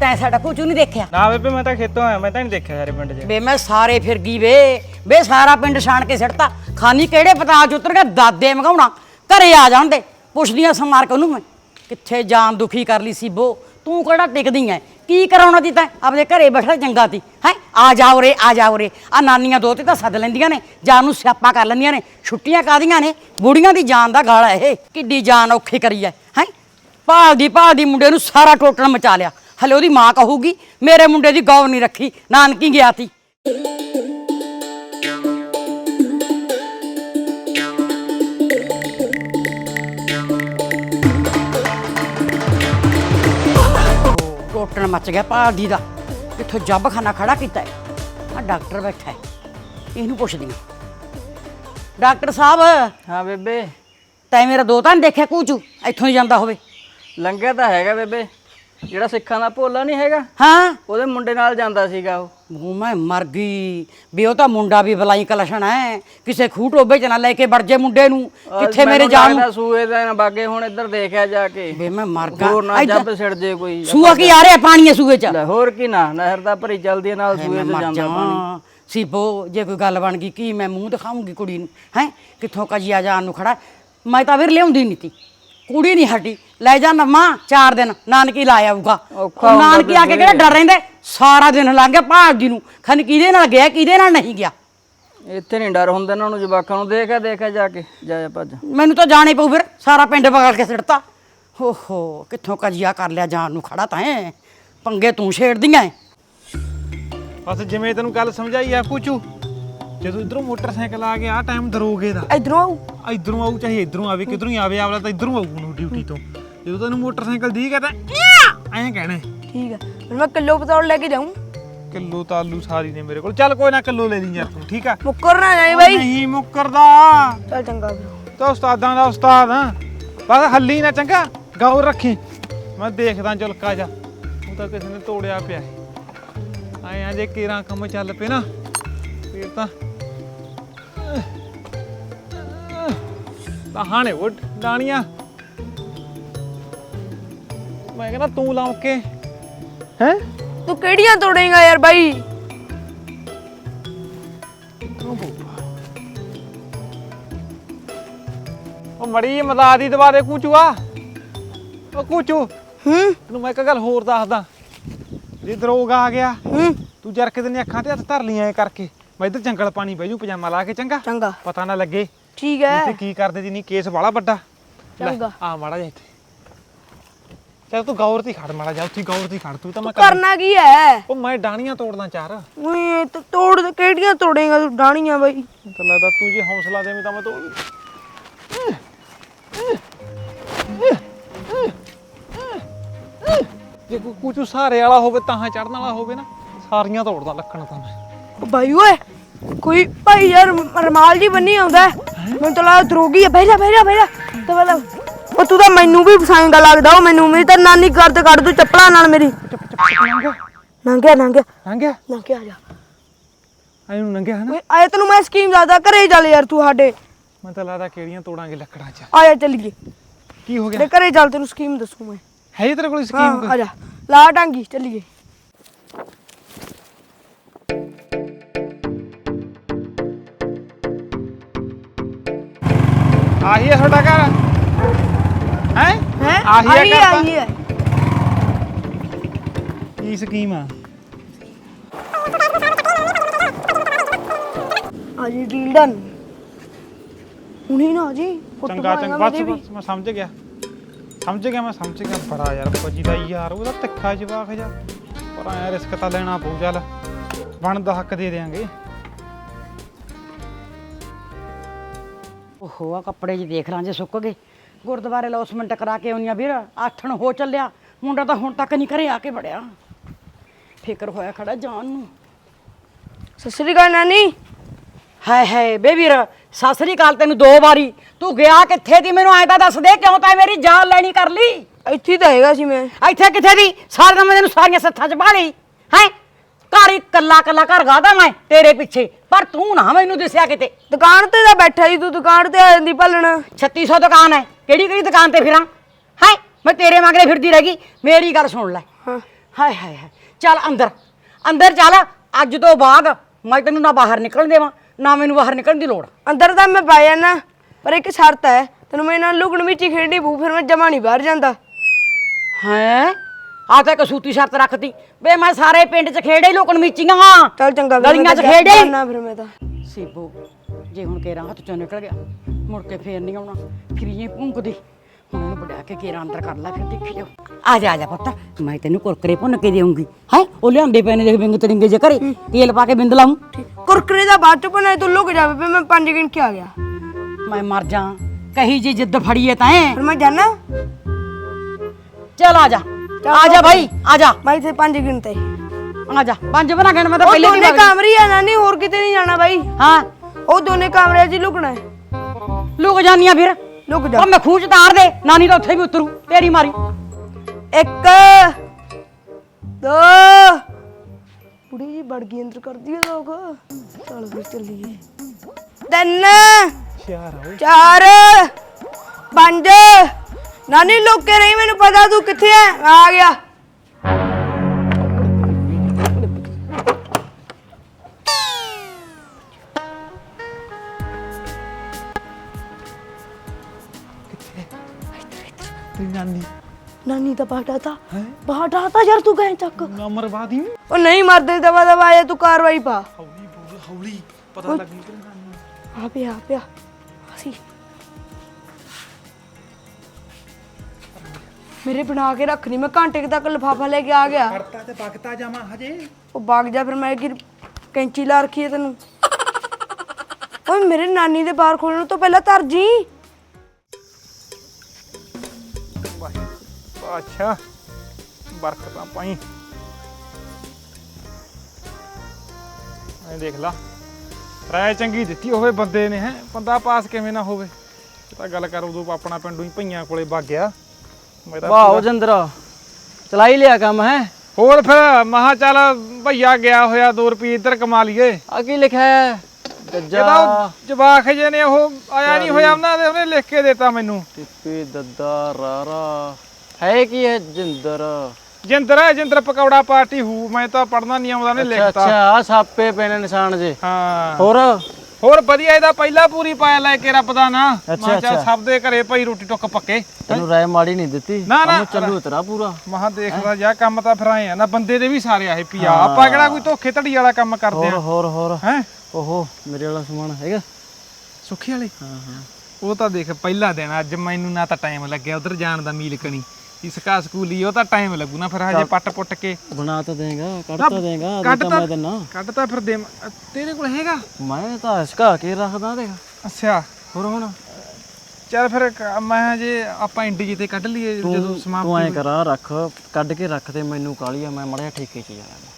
ਤੈਂ ਸਾਡਾ ਕੁਝ ਨਹੀਂ ਦੇਖਿਆ। ਨਾ ਬੇਬੇ ਮੈਂ ਤਾਂ ਖੇਤੋਂ ਆਇਆ ਮੈਂ ਤਾਂ ਨਹੀਂ ਦੇਖਿਆ ਸਾਰੇ ਪਿੰਡ 'ਚ। ਬੇ ਮੈਂ ਸਾਰੇ ਫਿਰ ਗਈ ਵੇ। ਬੇ ਸਾਰਾ ਪਿੰਡ ਛਾਣ ਕੇ ਸਿੱਟਤਾ। ਖਾਨੀ ਕਿਹੜੇ ਪਤਾ ਚ ਉਤਰ ਗਿਆ? ਦਾਦੇ ਮਗਾਉਣਾ। ਘਰੇ ਆ ਜਾਂਦੇ ਪੁੱਛਦੀਆਂ ਸਮਾਰ ਕੇ ਉਹਨੂੰ ਮੈਂ। ਕਿੱਥੇ ਜਾਨ ਦੁਖੀ ਕਰ ਲਈ ਸੀ ਬੋ? ਤੂੰ ਕਿਹੜਾ ਟਿਕਦੀ ਐ? ਕੀ ਕਰਾਉਣਾ ਦੀ ਤੈਂ? ਆਪਦੇ ਘਰੇ ਬੈਠਾ ਚੰਗਾ ਤੀ ਹੈ? ਆ ਜਾ ਉਰੇ ਆ ਜਾ ਉਰੇ। ਆ ਨਾਨੀਆਂ ਦੋ ਤੇ ਤਾਂ ਸੱਦ ਲੈਂਦੀਆਂ ਨੇ। ਜਾਨ ਨੂੰ ਸਿਆਪਾ ਕਰ ਲੈਂਦੀਆਂ ਨੇ। ਛੁੱਟੀਆਂ ਕਾਦੀਆਂ ਨੇ? ਬੁੜੀਆਂ ਦੀ ਜਾਨ ਦਾ ਗਾਲ ਐ ਇਹ। ਕਿੱਡੀ ਜਾਨ ਔਖੀ ਕਰੀ ਐ। ਹੈ? ਭਾਲਦੀ ਭਾਲਦੀ ਮੁੰਡੇ ਨੂੰ ਸਾਰਾ ਟੋਟਲ ਮਚਾ ਲਿਆ। ਹਲੇ ਉਹਦੀ ਮਾਂ ਕਹੂਗੀ ਮੇਰੇ ਮੁੰਡੇ ਦੀ ਗੌਰ ਨਹੀਂ ਰੱਖੀ ਨਾਨਕੀ ਗਿਆ ਤੀ ਟੋਟਣ ਮਚ ਗਿਆ ਭਾਲਦੀ ਦਾ। ਕਿੱਥੋਂ ਜੱਬਖਾਨਾ ਖੜਾ ਕੀਤਾ ਹੈ। ਆ ਡਾਕਟਰ ਬੈਠਾ ਹੈ। ਇਹਨੂੰ ਪੁੱਛਦੀ ਹਾਂ। ਡਾਕਟਰ ਸਾਹਿਬ ਹਾਂ ਬੇਬੇ। ਤੈਂ ਮੇਰਾ ਦੋ ਤਾਂ ਨੀ ਦੇਖਿਆ ਕੂਚੂ? ਇੱਥੋਂ ਹੀ ਜਾਂਦਾ ਹੋਵੇ। ਲੰਘਿਆ ਤਾਂ ਹੈਗਾ ਬੇਬੇ। ਜਿਹੜਾ ਸਿੱਖਾਂ ਦਾ ਭੋਲਾ ਨਹੀਂ ਹੈਗਾ ਹਾਂ। ਉਹਦੇ ਮੁੰਡੇ ਨਾਲ ਜਾਂਦਾ ਸੀਗਾ ਉਹ। ਉਹ ਮੈਂ ਮਰ ਗਈ। ਵੀ ਉਹ ਤਾਂ ਮੁੰਡਾ ਵੀ ਬਲਾਈ ਕਲਸ਼ਣ ਹੈ। ਕਿਸੇ ਖੂਹ ਟੋਬੇ ਚ ਨਾ ਲੈ ਕੇ ਵੜ ਜੇ ਮੁੰਡੇ ਨੂੰ। ਕਿੱਥੇ ਮੇਰੇ ਜਾਣ ਨੂੰ? ਸੂਏ ਦੇ ਨਾ ਬਾਗੇ ਹੁਣ ਇੱਧਰ ਦੇਖਿਆ ਜਾ ਕੇ। ਵੇ ਮੈਂ ਮਰ ਗਾ। ਹੋਰ ਨਾ ਜੱਬ ਛਿੜ ਜੇ ਕੋਈ। ਸੂਆ ਕੀ ਆ ਰਿਹਾ ਪਾਣੀ ਹੈ ਸੂਏ ਚ? ਲੈ ਹੋਰ ਕੀ ਨਾ ਨਹਿਰ ਦਾ ਭਰੀ ਚਲਦੀ ਨਾਲ ਸੂਏ ਮੈਂ ਤੇ ਜਾਂਦਾ ਪਾਣੀ। ਸੀਬੋ ਜੇ ਕੋਈ ਗੱਲ ਬਣ ਗਈ ਕੀ ਮੈਂ ਮੂੰਹ ਦਿਖਾਉਂਗੀ ਕੁੜੀ ਨੂੰ? ਹੈ? ਕਿੱਥੋਂ ਕਜੀਆ ਜਾਣ ਨੂੰ ਖੜਾ? ਮੈਂ ਤਾਂ ਵੀਰ ਲਿਆਉਂਦੀ ਨਹੀਂ ਤੀ। ਕੁੜੀ ਨਹੀਂ ਹਟੀ। ਲੈ ਜਾ ਨਮਾ ਚਾਰ ਦਿਨ ਨਾਨਕੀ ਲਾ ਆਊਗਾ। ਔਖਾ ਹੁੰਦਾ ਨਾਨਕੀ ਆ ਕੇ ਕਿਹੜਾ ਡਰ ਰਹਿੰਦੇ? ਸਾਰਾ ਦਿਨ ਲੰਘ ਗਿਆ ਭਾਜੀ ਨੂੰ। ਖਨ ਕਿਹਦੇ ਨਾਲ ਗਿਆ ਕਿਹਦੇ ਨਾਲ ਨਹੀਂ ਗਿਆ? ਇੱਥੇ ਨਹੀਂ ਡਰ ਹੁੰਦਾ ਇਹਨਾਂ ਨੂੰ ਜਵਾਕਾਂ ਨੂੰ। ਦੇਖਿਆ ਦੇਖਿਆ ਜਾ ਕੇ। ਜਾ ਜਾ ਭੱਜ। ਮੈਨੂੰ ਤਾਂ ਜਾਣੇ ਪਊ ਫਿਰ। ਸਾਰਾ ਪਿੰਡ ਬਗੜ ਕੇ ਸਿੱਟਤਾ। ਹੋ ਹੋ ਕਿੱਥੋਂ ਕਜੀਆ ਕਰ ਲਿਆ ਜਾਣ ਨੂੰ ਖੜਾ ਤਾਂ ਪੰਗੇ ਤੂੰ ਛੇੜਦੀਆਂ ਏਂ। ਬਸ ਜਿਵੇਂ ਤੈਨੂੰ ਗੱਲ ਸਮਝਾਈ ਆ ਕੁਚੂ। ਜਦੋਂ ਇਧਰੋਂ ਮੋਟਰਸਾਈਕਲ ਆ ਗਿਆ ਆ ਟਾਈਮ ਦਰੋਗੇ ਦਾ। ਇਧਰੋਂ ਆਊ? ਇਧਰੋਂ ਆਊ ਚਾਹੇ ਇਧਰੋਂ ਆਵੇ ਕਿਧਰੋਂ ਹੀ ਆਵੇ ਆਵਲਾ ਤਾਂ ਇਧਰੋਂ ਆਊ ਨੂੰ ਡਿਊਟੀ ਤੋਂ। ਜਦੋਂ ਤੈਨੂੰ ਮੋਟਰਸਾਈਕਲ ਦੀ ਕਹਤਾ ਐਂ ਕਹਿਣਾ ਠੀਕ ਹੈ ਫਿਰ ਮੈਂ ਕਿਲੋ ਪਤੌੜ ਲੈ ਕੇ ਜਾਊਂ। ਕਿਲੋ ਤਾਂ ਆਲੂ ਸਾਰੀ ਨੇ ਮੇਰੇ ਕੋਲ। ਚੱਲ ਕੋਈ ਨਾ ਕਿਲੋ ਲੈ ਲਈ ਯਾਰ ਤੂੰ ਠੀਕ ਆ? ਮੁੱਕਰ ਨਾ ਜਾਈ ਬਾਈ। ਨਹੀਂ ਮੁੱਕਰਦਾ। ਚੱਲ ਚੰਗਾ ਫਿਰ। ਤਾਂ ਉਸਤਾਦਾਂ ਦਾ ਉਸਤਾਦ ਆ ਬਸ ਹੱਲੀ ਨਾ ਚੰਗਾ ਗੌਰ ਰੱਖੀ। ਮੈਂ ਦੇਖਦਾ ਝੁਲਕਾ ਜਾ। ਉਹ ਤਾਂ ਕਿਸੇ ਨੇ ਤੋੜਿਆ ਪਿਆ ਆਏ ਆ ਜੇ ਕੇਰਾਂ ਕੰਮ ਚੱਲ ਪਏ ਨਾ। ਫੇਰ ਤਾਂ ਤਾਂ ਹਾਣੇ ਉਹ ਡਾਣੀਆਂ ਮੈਂ ਕਹਿੰਦਾ ਤੂੰ ਲਾਉ ਕੇ। ਹੈ? ਤੂੰ ਕਿਹੜੀਆਂ ਤੋੜੇਗਾ ਯਾਰ ਬਾਈ? ਉਹ ਮੜੀ ਮਦਾ ਦੀ ਦਵਾ ਦੇ ਕੂਚੂਆ। ਉਹ ਕੂਚੂ ਹੂੰ? ਤੈਨੂੰ ਮੈਂ ਇੱਕ ਗੱਲ ਹੋਰ ਦੱਸਦਾ। ਜੇ ਦਰੋਗ ਆ ਗਿਆ ਹੂੰ? ਤੂੰ ਜਰ ਕੇ ਦਿਨ ਅੱਖਾਂ ਤੇ ਹੱਥ ਧਰ ਲਈਆਂ ਐ ਕਰਕੇ। ਮੈਂ ਇੱਧਰ ਜੰਗਲ ਪਾਣੀ ਬਹਿ ਜੂ ਪਜਾਮਾ ਲਾ ਕੇ ਚੰਗਾ। ਚੰਗਾ। ਪਤਾ ਨਾ ਲੱਗੇ। ਠੀਕ ਹੈ। ਇੱਥੇ ਕੀ ਕਰਦੇ ਦੀ ਨਹੀਂ ਕੇਸ ਵਾਲਾ ਵੱਡਾ। ਲੈ, ਚੰਗਾ। ਆ ਮਾੜਾ ਜਿਹਾ ਇੱਥੇ। ਚੱਲ ਤੂੰ ਗੌਰ ਤੇ ਖੜ ਮਾੜਾ ਜਾ ਉੱਥੇ ਗੌਰ ਤੇ ਖੜ ਤੂੰ ਤਾਂ ਮੈਂ ਕਰਨਾ ਕੀ ਹੈ? ਉਹ ਮੈਂ ਡਾਣੀਆਂ ਤੋੜਦਾ ਚਾਰ। ਓਏ ਤੂੰ ਤੋੜ ਦੇ- ਕਿਹੜੀਆਂ ਤੋੜੇਗਾ ਤੂੰ ਡਾਣੀਆਂ ਬਾਈ? ਤਾਂ ਲੱਗਦਾ ਤੂੰ ਜੇ ਹੌਸਲਾ ਦੇਵੇਂ ਤਾਂ ਮੈਂ ਤੋੜ ਜੇ ਕੋਈ ਕੁਝ ਸਹਾਰੇ ਵਾਲਾ ਹੋਵੇ ਤਾਂ ਚੜਨ ਵਾਲਾ ਹੋਵੇ ਨਾ ਸਾਰੀਆਂ ਤੋੜਦਾ ਲੱਕਣ ਤਾਂ ਮੈਂ। ਉਹ ਬਾਈ ਓਏ ਕੋਈ ਭਾਈ ਯਾਰ ਰਮਾਲ ਜੀ ਬੰਨੀ ਆਉਂਦਾ ਹੈ। ਮੈਨੂੰ ਤਾਂ ਲੱਗਦਾ ਦਰੋਗੀ ਹੈ ਬਹਿ ਜਾ ਬਹਿ ਜਾ ਬਹਿ ਜਾ। ਤੇ ਵਾਲਾ ਉਹ ਤੂੰ ਤਾਂ ਮੈਨੂੰ ਵੀ ਫਸਾਏਂਗਾ ਲੱਗਦਾ ਉਹ ਮੈਨੂੰ ਮੇਰੀ ਤਾਂ ਨਾਨੀ ਕਰ ਤੇ ਕੱਢ ਦੂ ਚੱਪਲਾਂ ਨਾਲ ਮੇਰੀ। ਨੰਗਿਆ ਨੰਗਿਆ ਲੰਘਿਆ ਨੰਗਿਆ? ਆ ਜਾ। ਐਨੂੰ ਲੰਘਿਆ ਹਨਾ? ਓਏ ਆਏ ਤੈਨੂੰ ਮੈਂ ਸਕੀਮ ਦੱਸਦਾ ਘਰੇ ਚੱਲ ਯਾਰ ਤੂੰ ਸਾਡੇ। ਮੈਂ ਤਾਂ ਲੱਗਦਾ ਕਿਹੜੀਆਂ ਤੋੜਾਂਗੇ ਲੱਕੜਾਂ 'ਚ ਆ। ਜਾ ਚੱਲੀਏ। ਕੀ ਹੋ ਗਿਆ? ਤੇ ਘਰੇ ਚੱਲ ਤੈਨੂੰ ਸਕੀਮ ਦੱਸੂ ਮੈਂ। ਹੈ ਜੀ ਤੇਰੇ ਕੋਲ ਹਾਂ ਸਕੀਮ ਆ ਜਾ। ਲਾ ਟਾਂਗੀ ਚੱਲੀਏ। ਆਹੀ ਹੈ ਤੁਹਾਡਾ ਘਰ? ਹੈ? ਹੈ? ਆਹੀ ਹੈ? ਆਈ ਹੈ। ਕੀ ਸਕੀਮ ਆ? ਆ ਜੀ ਡੀਲ ਡਨ ਹੁਣੀ ਨਾ ਜੀ ਚੰਗਾ ਚੰਗਾ। ਬਸ। ਬਸ ਮੈਂ ਸਮਝ ਗਿਆ। ਸਮਝ ਗਿਆ ਮੈਂ ਸਮਝ ਗਿਆ। ਬੜਾ ਯਾਰ ਫੌਜੀ ਦਾ ਯਾਰ ਉਹਦਾ ਤਿੱਖਾ ਜਵਾਕ ਜਾ ਪਰ ਐ ਰਿਸਕ ਤਾਂ ਲੈਣਾ ਪਊ ਚੱਲ। ਬਣਦਾ ਹੱਕ ਦੇ ਦੇਾਂਗੇ ਓਹੋ ਆ ਕੱਪੜੇ ਜੀ ਦੇਖ ਲਾਂ ਜੇ ਸੁੱਕ ਗਏ। ਗੁਰਦੁਆਰੇ ਲੌਸਮੈਂਟ ਕਰਾ ਕੇ ਆਉਣੀਆਂ ਵੀਰ ਆਥਣ ਹੋ ਚੱਲਿਆ। ਮੁੰਡਾ ਤਾਂ ਹੁਣ ਤੱਕ ਨਹੀਂ ਘਰੇ ਆ ਕੇ ਵੜਿਆ। ਫਿਕਰ ਹੋਇਆ ਖੜਾ ਜਾਨ ਨੂੰ। ਸਤਿ ਸ੍ਰੀ ਅਕਾਲ ਨਾਨੀ। ਹਾਏ ਹਾਏ ਬੇ ਵੀਰ ਸਤਿ ਸ੍ਰੀ ਅਕਾਲ ਤੈਨੂੰ ਦੋ ਵਾਰੀ। ਤੂੰ ਗਿਆ ਕਿੱਥੇ ਦੀ ਮੈਨੂੰ ਐਂ ਤਾਂ ਦੱਸ ਦੇ ਕਿਉਂ ਤਾਂ ਮੇਰੀ ਜਾਨ ਲੈਣੀ ਕਰ ਲਈ? ਇੱਥੇ ਹੀ ਤਾਂ ਹੈਗਾ ਸੀ ਮੈਂ। ਇੱਥੇ ਕਿੱਥੇ ਦੀ ਸਾਰਾ ਦਿਨ ਮੈਂ ਤੈਨੂੰ ਸਾਰੀਆਂ ਸੱਥਾਂ 'ਚ ਪਾ ਲਈ ਹੈ? ਘਰ ਹੀ ਕੱਲਾ ਕੱਲਾ ਘਰ ਗਾਦਾ ਮੈਂ ਤੇਰੇ ਪਿੱਛੇ। ਪਰ ਤੂੰ ਨਾ ਮੈਨੂੰ ਦਿਸਿਆ ਕਿਤੇ। ਦੁਕਾਨ ਤੇ ਤਾਂ ਬੈਠਾ ਸੀ ਤੂੰ ਦੁਕਾਨ ਤੇ ਆ ਜਾਂਦੀ ਭੱਲਣ। 3600 ਦੁਕਾਨ ਹੈ। ਕਿਹੜੀ ਕਿਹੜੀ ਦੁਕਾਨ ਤੇ ਫਿਰਾਂ? ਹੈ ਮੈਂ ਤੇਰੇ ਮਗਰੇ ਫਿਰਦੀ ਰਹਿ ਗਈ। ਮੇਰੀ ਗੱਲ ਸੁਣ ਲੈ। ਹਾਂ। ਹਾਏ ਹਾਏ ਹਾਏ। ਚੱਲ ਅੰਦਰ। ਅੰਦਰ ਚੱਲ। ਅੱਜ ਤੋਂ ਬਾਅਦ ਮੈਂ ਤੈਨੂੰ ਨਾ ਬਾਹਰ ਨਿਕਲਣ ਦੇਵਾਂ ਨਾ ਮੈਨੂੰ ਬਾਹਰ ਨਿਕਲਣ ਦੀ ਲੋੜ। ਅੰਦਰ ਤਾਂ ਮੈਂ ਪਾ ਜਾਣਾ ਪਰ ਇੱਕ ਸ਼ਰਤ ਹੈ ਤੈਨੂੰ ਮੇਰੇ ਨਾਲ ਲੁਕਣ ਵਿੱਚ ਹੀ ਖੇਡਣੀ ਪਊ ਫਿਰ ਮੈਂ ਜਮਾ ਨਹੀਂ ਬਾਹਰ ਜਾਂਦਾ। ਹੈ? ਆ ਤਾਂ ਇੱਕ ਸੂਤੀ ਸ਼ਰਤ ਰੱਖਤੀ। ਵੇ ਮੈਂ ਸਾਰੇ ਪਿੰਡ 'ਚ ਖੇਡੇ ਲੋਕਣ ਮੀਚੀਆਂ ਚੱਲ ਚੰਗਾ ਗਲੀਆਂ ਮੈਂ 'ਚ ਤਾਂ ਖੇਡੇ ਜਾਨਾ ਫਿਰ ਮੈਂ ਤਾਂ। ਸੀਬੋ ਜੇ ਹੁਣ ਕੇਰਾ ਹੱਥ ਚੋਂ ਨਿਕਲ ਗਿਆ ਮੁੜ ਕੇ ਫੇਰ ਨਹੀਂ ਆਉਣਾ। ਫਿਰ ਇਹ ਭੁੰਕਦੀ ਹੁਣ ਇਹਨੂੰ ਵੜਿਆ ਕੇ ਕੇਰਾ ਅੰਦਰ ਕਰ ਲੈ ਫਿਰ ਦੇਖੀ ਜਾਓ ਆ ਜਾ ਆ ਜਾ ਪੁੱਤ ਮੈਂ ਤੈਨੂੰ ਕੁਰਕਰੇ ਭੁੰਨ ਕੇ ਦੇਉਂਗੀ ਹੈ? ਉਹ ਲਿਆਂਦੇ ਪਏ ਨੇ ਦੇਖ ਬਿੰਗ ਤੜਿੰਗੇ ਜੇ ਘਰੇ। ਤੇਲ ਪਾ ਕੇ ਬਿੰਦ ਲਾਉਂ ਕੁਰਕਰੇ ਦਾ ਬਾਅਦ ਚ ਬਣਾਏ ਤੂੰ ਲੁਕ ਜਾਵੇ ਫਿਰ ਮੈਂ ਪੰਜ ਗਿਣ ਕੇ ਆ ਗਿਆ। ਮੈਂ ਮਰ ਜਾ। ਕਹੀ ਜੀ ਜਿੱਦ ਫੜੀਏ ਤਾਂ ਫਿਰ ਮੈਂ ਜਾਣਾ ਚੱਲ ਆ ਜਾ। ਆ ਜਾ ਭਾਈ ਆ ਜਾ ਮੈਂ ਇੱਥੇ ਪੰਜ ਗਿਣਤੇ ਆ ਜਾ ਪੰਜ ਬਣਾ ਗਣ ਮੈਂ ਤਾਂ ਉਹ ਪਹਿਲੇ ਦੋਨੇ ਦੀ ਕਮਰੇ ਆ ਨਾਨੀ ਹੋਰ ਕਿਤੇ ਨਹੀਂ ਜਾਣਾ ਬਾਈ ਹਾਂ ਉਹ ਦੋਨੇ ਕਮਰੇ 'ਚ ਹੀ ਲੁਕਣਾ ਹੈ ਲੁਕ ਜਾਨੀਆਂ ਫਿਰ ਲੁਕ ਜਾ ਉਹ ਮੈਂ ਖੂਚ ਤਾਰ ਦੇ ਨਾਨੀ ਤਾਂ ਉੱਥੇ ਵੀ ਉਤਰੂ ਤੇਰੀ ਮਾਰੀ ਇੱਕ ਦੋ ਬੁੜੀ ਜੀ ਵੜ ਗਈ ਅੰਦਰ ਕਰਦੀ ਹੈ ਲੋਕ ਚਲ ਫਿਰ ਚੱਲੀਏ ਤਿੰਨ ਚਾਰ ਪੰਜ ਨਾਨੀ ਲੁੱਕੇ ਰਹੀ ਮੈਨੂੰ ਪਤਾ ਤੂੰ ਕਿੱਥੇ ਐ? ਆ ਗਿਆ। ਨਾਨੀ। ਨਾਨੀ ਤਾਂ ਬਾਟਾ ਤਾ ਬਾਟਾ ਤਾ ਯਾਰ ਤੂੰ ਗਏ ਚੱਕ। ਅਮਰਵਾਦੀ ਉਹ ਨਹੀਂ ਮਰਦੇ ਦਵਾ ਦਵਾ ਆਇਆ ਤੂੰ ਕਾਰਵਾਈ ਪਾ। ਹੌਲੀ ਬੋਲ ਹੌਲੀ। ਪਤਾ ਲੱਗੂ ਤੇਰੀ ਨਾਨੀ। ਆ ਪਿਆ ਆ ਪਿਆ। ਮੇਰੇ ਬਣਾ ਕੇ ਰੱਖਣੀ ਮੈਂ ਘੰਟੇ ਕੁ ਤੱਕ ਲਫਾਫਾ ਲੈ ਕੇ ਆ ਗਿਆ। ਕਰਤਾ ਤੇ ਬਗਤਾ ਜਾਵਾਂ ਹਜੇ। ਉਹ ਵਗ ਜਾ ਫਿਰ ਮੈਂ ਕਿ ਕੈਂਚੀ ਲਾ ਰੱਖੀ ਹੈ ਤੈਨੂੰ। ਓਏ ਮੇਰੇ ਨਾਨੀ ਦੇ ਬਾਹਰ ਖੋਲਣ ਤੋਂ ਪਹਿਲਾਂ ਧਰ ਜੀ। ਅੱਛਾ ਬਰਕਤਾਂ ਪਾਈ। ਐ ਦੇਖ ਲਾ ਰਾਏ ਚੰਗੀ ਦਿੱਤੀ ਹੋਵੇ ਬੰਦੇ ਨੇ ਹੈ। ਬੰਦਾ ਪਾਸ ਕਿਵੇਂ ਨਾ ਹੋਵੇ। ਇਹ ਤਾਂ ਗੱਲ ਕਰ ਉਦੋਂ ਆਪਣਾ ਪਿੰਡੋਂ ਹੀ ਭਈਆਂ ਕੋਲੇ ਵਗ ਗਿਆ। ਮੈਂ ਤਾਂ ਵਾਹ ਪੂਰਾ- ਜਿੰਦਰਾ ਚਲਾਈ ਲਿਆ ਕੰਮ ਹੈ? ਹੋਰ ਫਿਰ ਮਹਾ ਚੱਲ ਭਈਆ ਗਿਆ ਹੋਇਆ 2 ਰੁਪਏ ਇੱਧਰ ਕਮਾ ਲਈਏ। ਆ ਕੀ ਲਿਖਿਆ ਹੈ? ਇਹਦਾ ਜਵਾਖ ਜੇ ਨੇ ਉਹ ਆਇਆ ਨਹੀਂ ਹੋਇਆ ਉਹਨਾਂ ਦੇ ਉਹਨੇ ਲਿਖ ਕੇ ਦਿੱਤਾ ਮੈਨੂੰ। ਟਿੱਪੀ ਦੱਦਾ ਰਾਰਾ। ਹੈ ਕੀ ਹੈ ਜਿੰਦਰ? ਜਿੰਦਰ ਹੈ ਜਿੰਦਰ ਪਕੌੜਾ ਪਾਰਟੀ ਹੂ ਮੈਂ ਤਾਂ ਪੜਨਾ ਨਹੀਂ ਆਉਂਦਾ ਅੱਛਾ ਲਿਖਤਾ। ਅੱਛਾ ਆ ਸਾਪੇ ਪਏ ਨੇ ਨਿਸ਼ਾਨ ਜੇ। ਹਾਂ। ਹੋਰ? ਹੋਰ ਵਧੀਆ ਇਹਦਾ ਪਹਿਲਾ ਪੂਰੀ ਪਾਇਆ ਲੈ ਕੇ ਰੱਬ ਦਾ ਨਾ। ਅੱਛਾ। ਸਭ ਦੇ ਘਰੇ ਭਾਈ ਰੋਟੀ ਟੁੱਕ ਪੱਕੇ। ਤੈਨੂੰ ਰਾਏ ਮਾੜੀ ਨਹੀਂ ਦਿੱਤੀ। ਨਾ, ਨਾ, ਚੱਲੂ ਤੇਰਾ ਪੂਰਾ। ਮਹਾ ਦੇਖਦਾ ਜਾ ਕੰਮ ਤਾਂ ਫਿਰ ਆਏ ਆ। ਨਾ ਬੰਦੇ ਦੇ ਵੀ ਸਾਰੇ ਆਏ ਪੀਆ ਆਪਾਂ ਕਿਹੜਾ ਕੋਈ ਧੋਖੇ ਧੜੀ ਵਾਲਾ ਕੰਮ ਕਰਦੇ ਹੋਰ ਆ? ਹੋਰ ਹੋਰ ਹੈ? ਓਹੋ ਮੇਰੇ ਵਾਲਾ ਸਮਾਨ ਹੈਗਾ। ਸੁੱਖੀ ਵਾਲੇ? ਹਾਂ ਹਾਂ। ਉਹ ਤਾਂ ਦੇਖ ਪਹਿਲਾ ਦਿਨ ਅੱਜ ਮੈਨੂੰ ਨਾ ਤਾਂ ਟਾਈਮ ਲੱਗਿਆ। ਉਧਰ ਜਾਣ ਦਾ ਮੀਲ ਕਣੀ। ਇਸਕਾ ਸਕੂਲੀ ਉਹ ਤਾਂ ਟਾਈਮ ਲੱਗੂ ਨਾ ਫਿਰ ਹਜੇ ਪੱਟ ਪੁੱਟ ਕੇ। ਬਣਾ ਤਾਂ ਦੇਗਾ ਕੱਢ ਤਾਂ ਦੇਗਾ ਕੱਢ ਤਾਂ ਮੈਂ ਦੇਣਾ ਕੱਢ ਤਾਂ ਫਿਰ ਦੇ ਤੇਰੇ ਕੋਲ ਹੈਗਾ? ਮੈਂ ਤਾਂ ਇਸਕਾ ਕੇ ਰੱਖਦਾ ਦੇਖ। ਅੱਛਾ। ਹੋਰ ਹੁਣ? ਚੱਲ ਫਿਰ ਮੈਂ ਜੇ ਆਪਾਂ ਇੰਡੀ ਤੇ ਕੱਢ ਲਈਏ ਜਦੋਂ ਸਮਾਪਤ ਤੂੰ ਐ ਕਰਾ ਰੱਖ। ਕੱਢ ਕੇ ਰੱਖ ਤੇ ਮੈਨੂੰ ਕਾਲੀ ਆ ਮੈਂ ਮੜਿਆ ਠੇਕੇ 'ਚ ਜਾਣਾ।